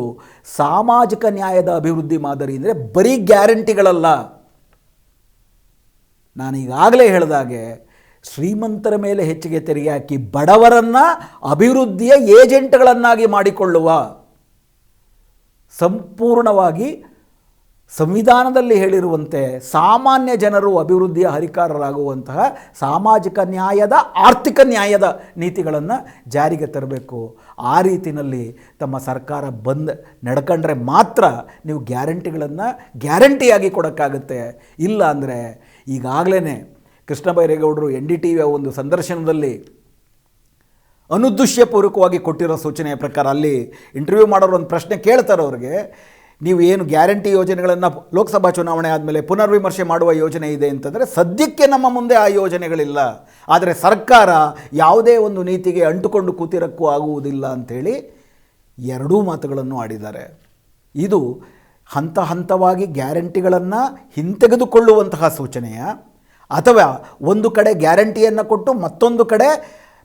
ಸಾಮಾಜಿಕ ನ್ಯಾಯದ ಅಭಿವೃದ್ಧಿ ಮಾದರಿ ಅಂದರೆ ಬರೀ ಗ್ಯಾರಂಟಿಗಳಲ್ಲ. ನಾನು ಈಗಾಗಲೇ ಹೇಳಿದಾಗೆ ಶ್ರೀಮಂತರ ಮೇಲೆ ಹೆಚ್ಚಿಗೆ ತೆರಿಗೆ ಹಾಕಿ ಬಡವರನ್ನು ಅಭಿವೃದ್ಧಿಯ ಏಜೆಂಟ್ಗಳನ್ನಾಗಿ ಮಾಡಿಕೊಳ್ಳುವ ಸಂಪೂರ್ಣವಾಗಿ ಸಂವಿಧಾನದಲ್ಲಿ ಹೇಳಿರುವಂತೆ ಸಾಮಾನ್ಯ ಜನರು ಅಭಿವೃದ್ಧಿಯ ಹರಿಕಾರರಾಗುವಂತಹ ಸಾಮಾಜಿಕ ನ್ಯಾಯದ, ಆರ್ಥಿಕ ನ್ಯಾಯದ ನೀತಿಗಳನ್ನು ಜಾರಿಗೆ ತರಬೇಕು. ಆ ರೀತಿಯಲ್ಲಿ ತಮ್ಮ ಸರ್ಕಾರ ಬಂದ್ ನಡ್ಕೊಂಡ್ರೆ ಮಾತ್ರ ನೀವು ಗ್ಯಾರಂಟಿಗಳನ್ನು ಗ್ಯಾರಂಟಿಯಾಗಿ ಕೊಡೋಕ್ಕಾಗುತ್ತೆ. ಇಲ್ಲ ಅಂದರೆ ಈಗಾಗಲೇ ಕೃಷ್ಣ ಬೈರೇಗೌಡರು ಎನ್ ಡಿ ಟಿ ವಿಯ ಒಂದು ಸಂದರ್ಶನದಲ್ಲಿ ಅನುದ್ದೇಶಪೂರ್ವಕವಾಗಿ ಕೊಟ್ಟಿರೋ ಸೂಚನೆಯ ಪ್ರಕಾರ ಅಲ್ಲಿ ಇಂಟರ್ವ್ಯೂ ಮಾಡೋರು ಒಂದು ಪ್ರಶ್ನೆ ಕೇಳ್ತಾರೆ ಅವ್ರಿಗೆ, ನೀವು ಏನು ಗ್ಯಾರಂಟಿ ಯೋಜನೆಗಳನ್ನು ಲೋಕಸಭಾ ಚುನಾವಣೆ ಆದಮೇಲೆ ಪುನರ್ವಿಮರ್ಶೆ ಮಾಡುವ ಯೋಜನೆ ಇದೆ? ಅಂತಂದರೆ, ಸದ್ಯಕ್ಕೆ ನಮ್ಮ ಮುಂದೆ ಆ ಯೋಜನೆಗಳಿಲ್ಲ. ಆದರೆ ಸರ್ಕಾರ ಯಾವುದೇ ಒಂದು ನೀತಿಗೆ ಅಂಟುಕೊಂಡು ಕೂತಿರಕ್ಕೂ ಆಗುವುದಿಲ್ಲ ಅಂಥೇಳಿ ಎರಡೂ ಮಾತುಗಳನ್ನು ಆಡಿದ್ದಾರೆ. ಇದು ಹಂತ ಹಂತವಾಗಿ ಗ್ಯಾರಂಟಿಗಳನ್ನು ಹಿಂತೆಗೆದುಕೊಳ್ಳುವಂತಹ ಸೂಚನೆಯ, ಅಥವಾ ಒಂದು ಕಡೆ ಗ್ಯಾರಂಟಿಯನ್ನು ಕೊಟ್ಟು ಮತ್ತೊಂದು ಕಡೆ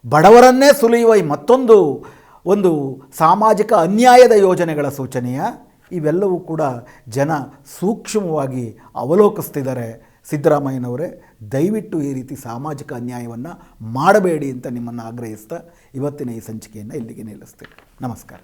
ಬಡವರನ್ನೇ ಸುಲಿಯುವ ಈ ಮತ್ತೊಂದು ಒಂದು ಸಾಮಾಜಿಕ ಅನ್ಯಾಯದ ಯೋಜನೆಗಳ ಸೂಚನೆಯ, ಇವೆಲ್ಲವೂ ಕೂಡ ಜನ ಸೂಕ್ಷ್ಮವಾಗಿ ಅವಲೋಕಿಸ್ತಿದ್ದಾರೆ. ಸಿದ್ದರಾಮಯ್ಯನವರೇ, ದಯವಿಟ್ಟು ಈ ರೀತಿ ಸಾಮಾಜಿಕ ಅನ್ಯಾಯವನ್ನು ಮಾಡಬೇಡಿ ಅಂತ ನಿಮ್ಮನ್ನು ಆಗ್ರಹಿಸ್ತಾ ಇವತ್ತಿನ ಈ ಸಂಚಿಕೆಯನ್ನು ಇಲ್ಲಿಗೆ ನಿಲ್ಲಿಸ್ತೇನೆ. ನಮಸ್ಕಾರ.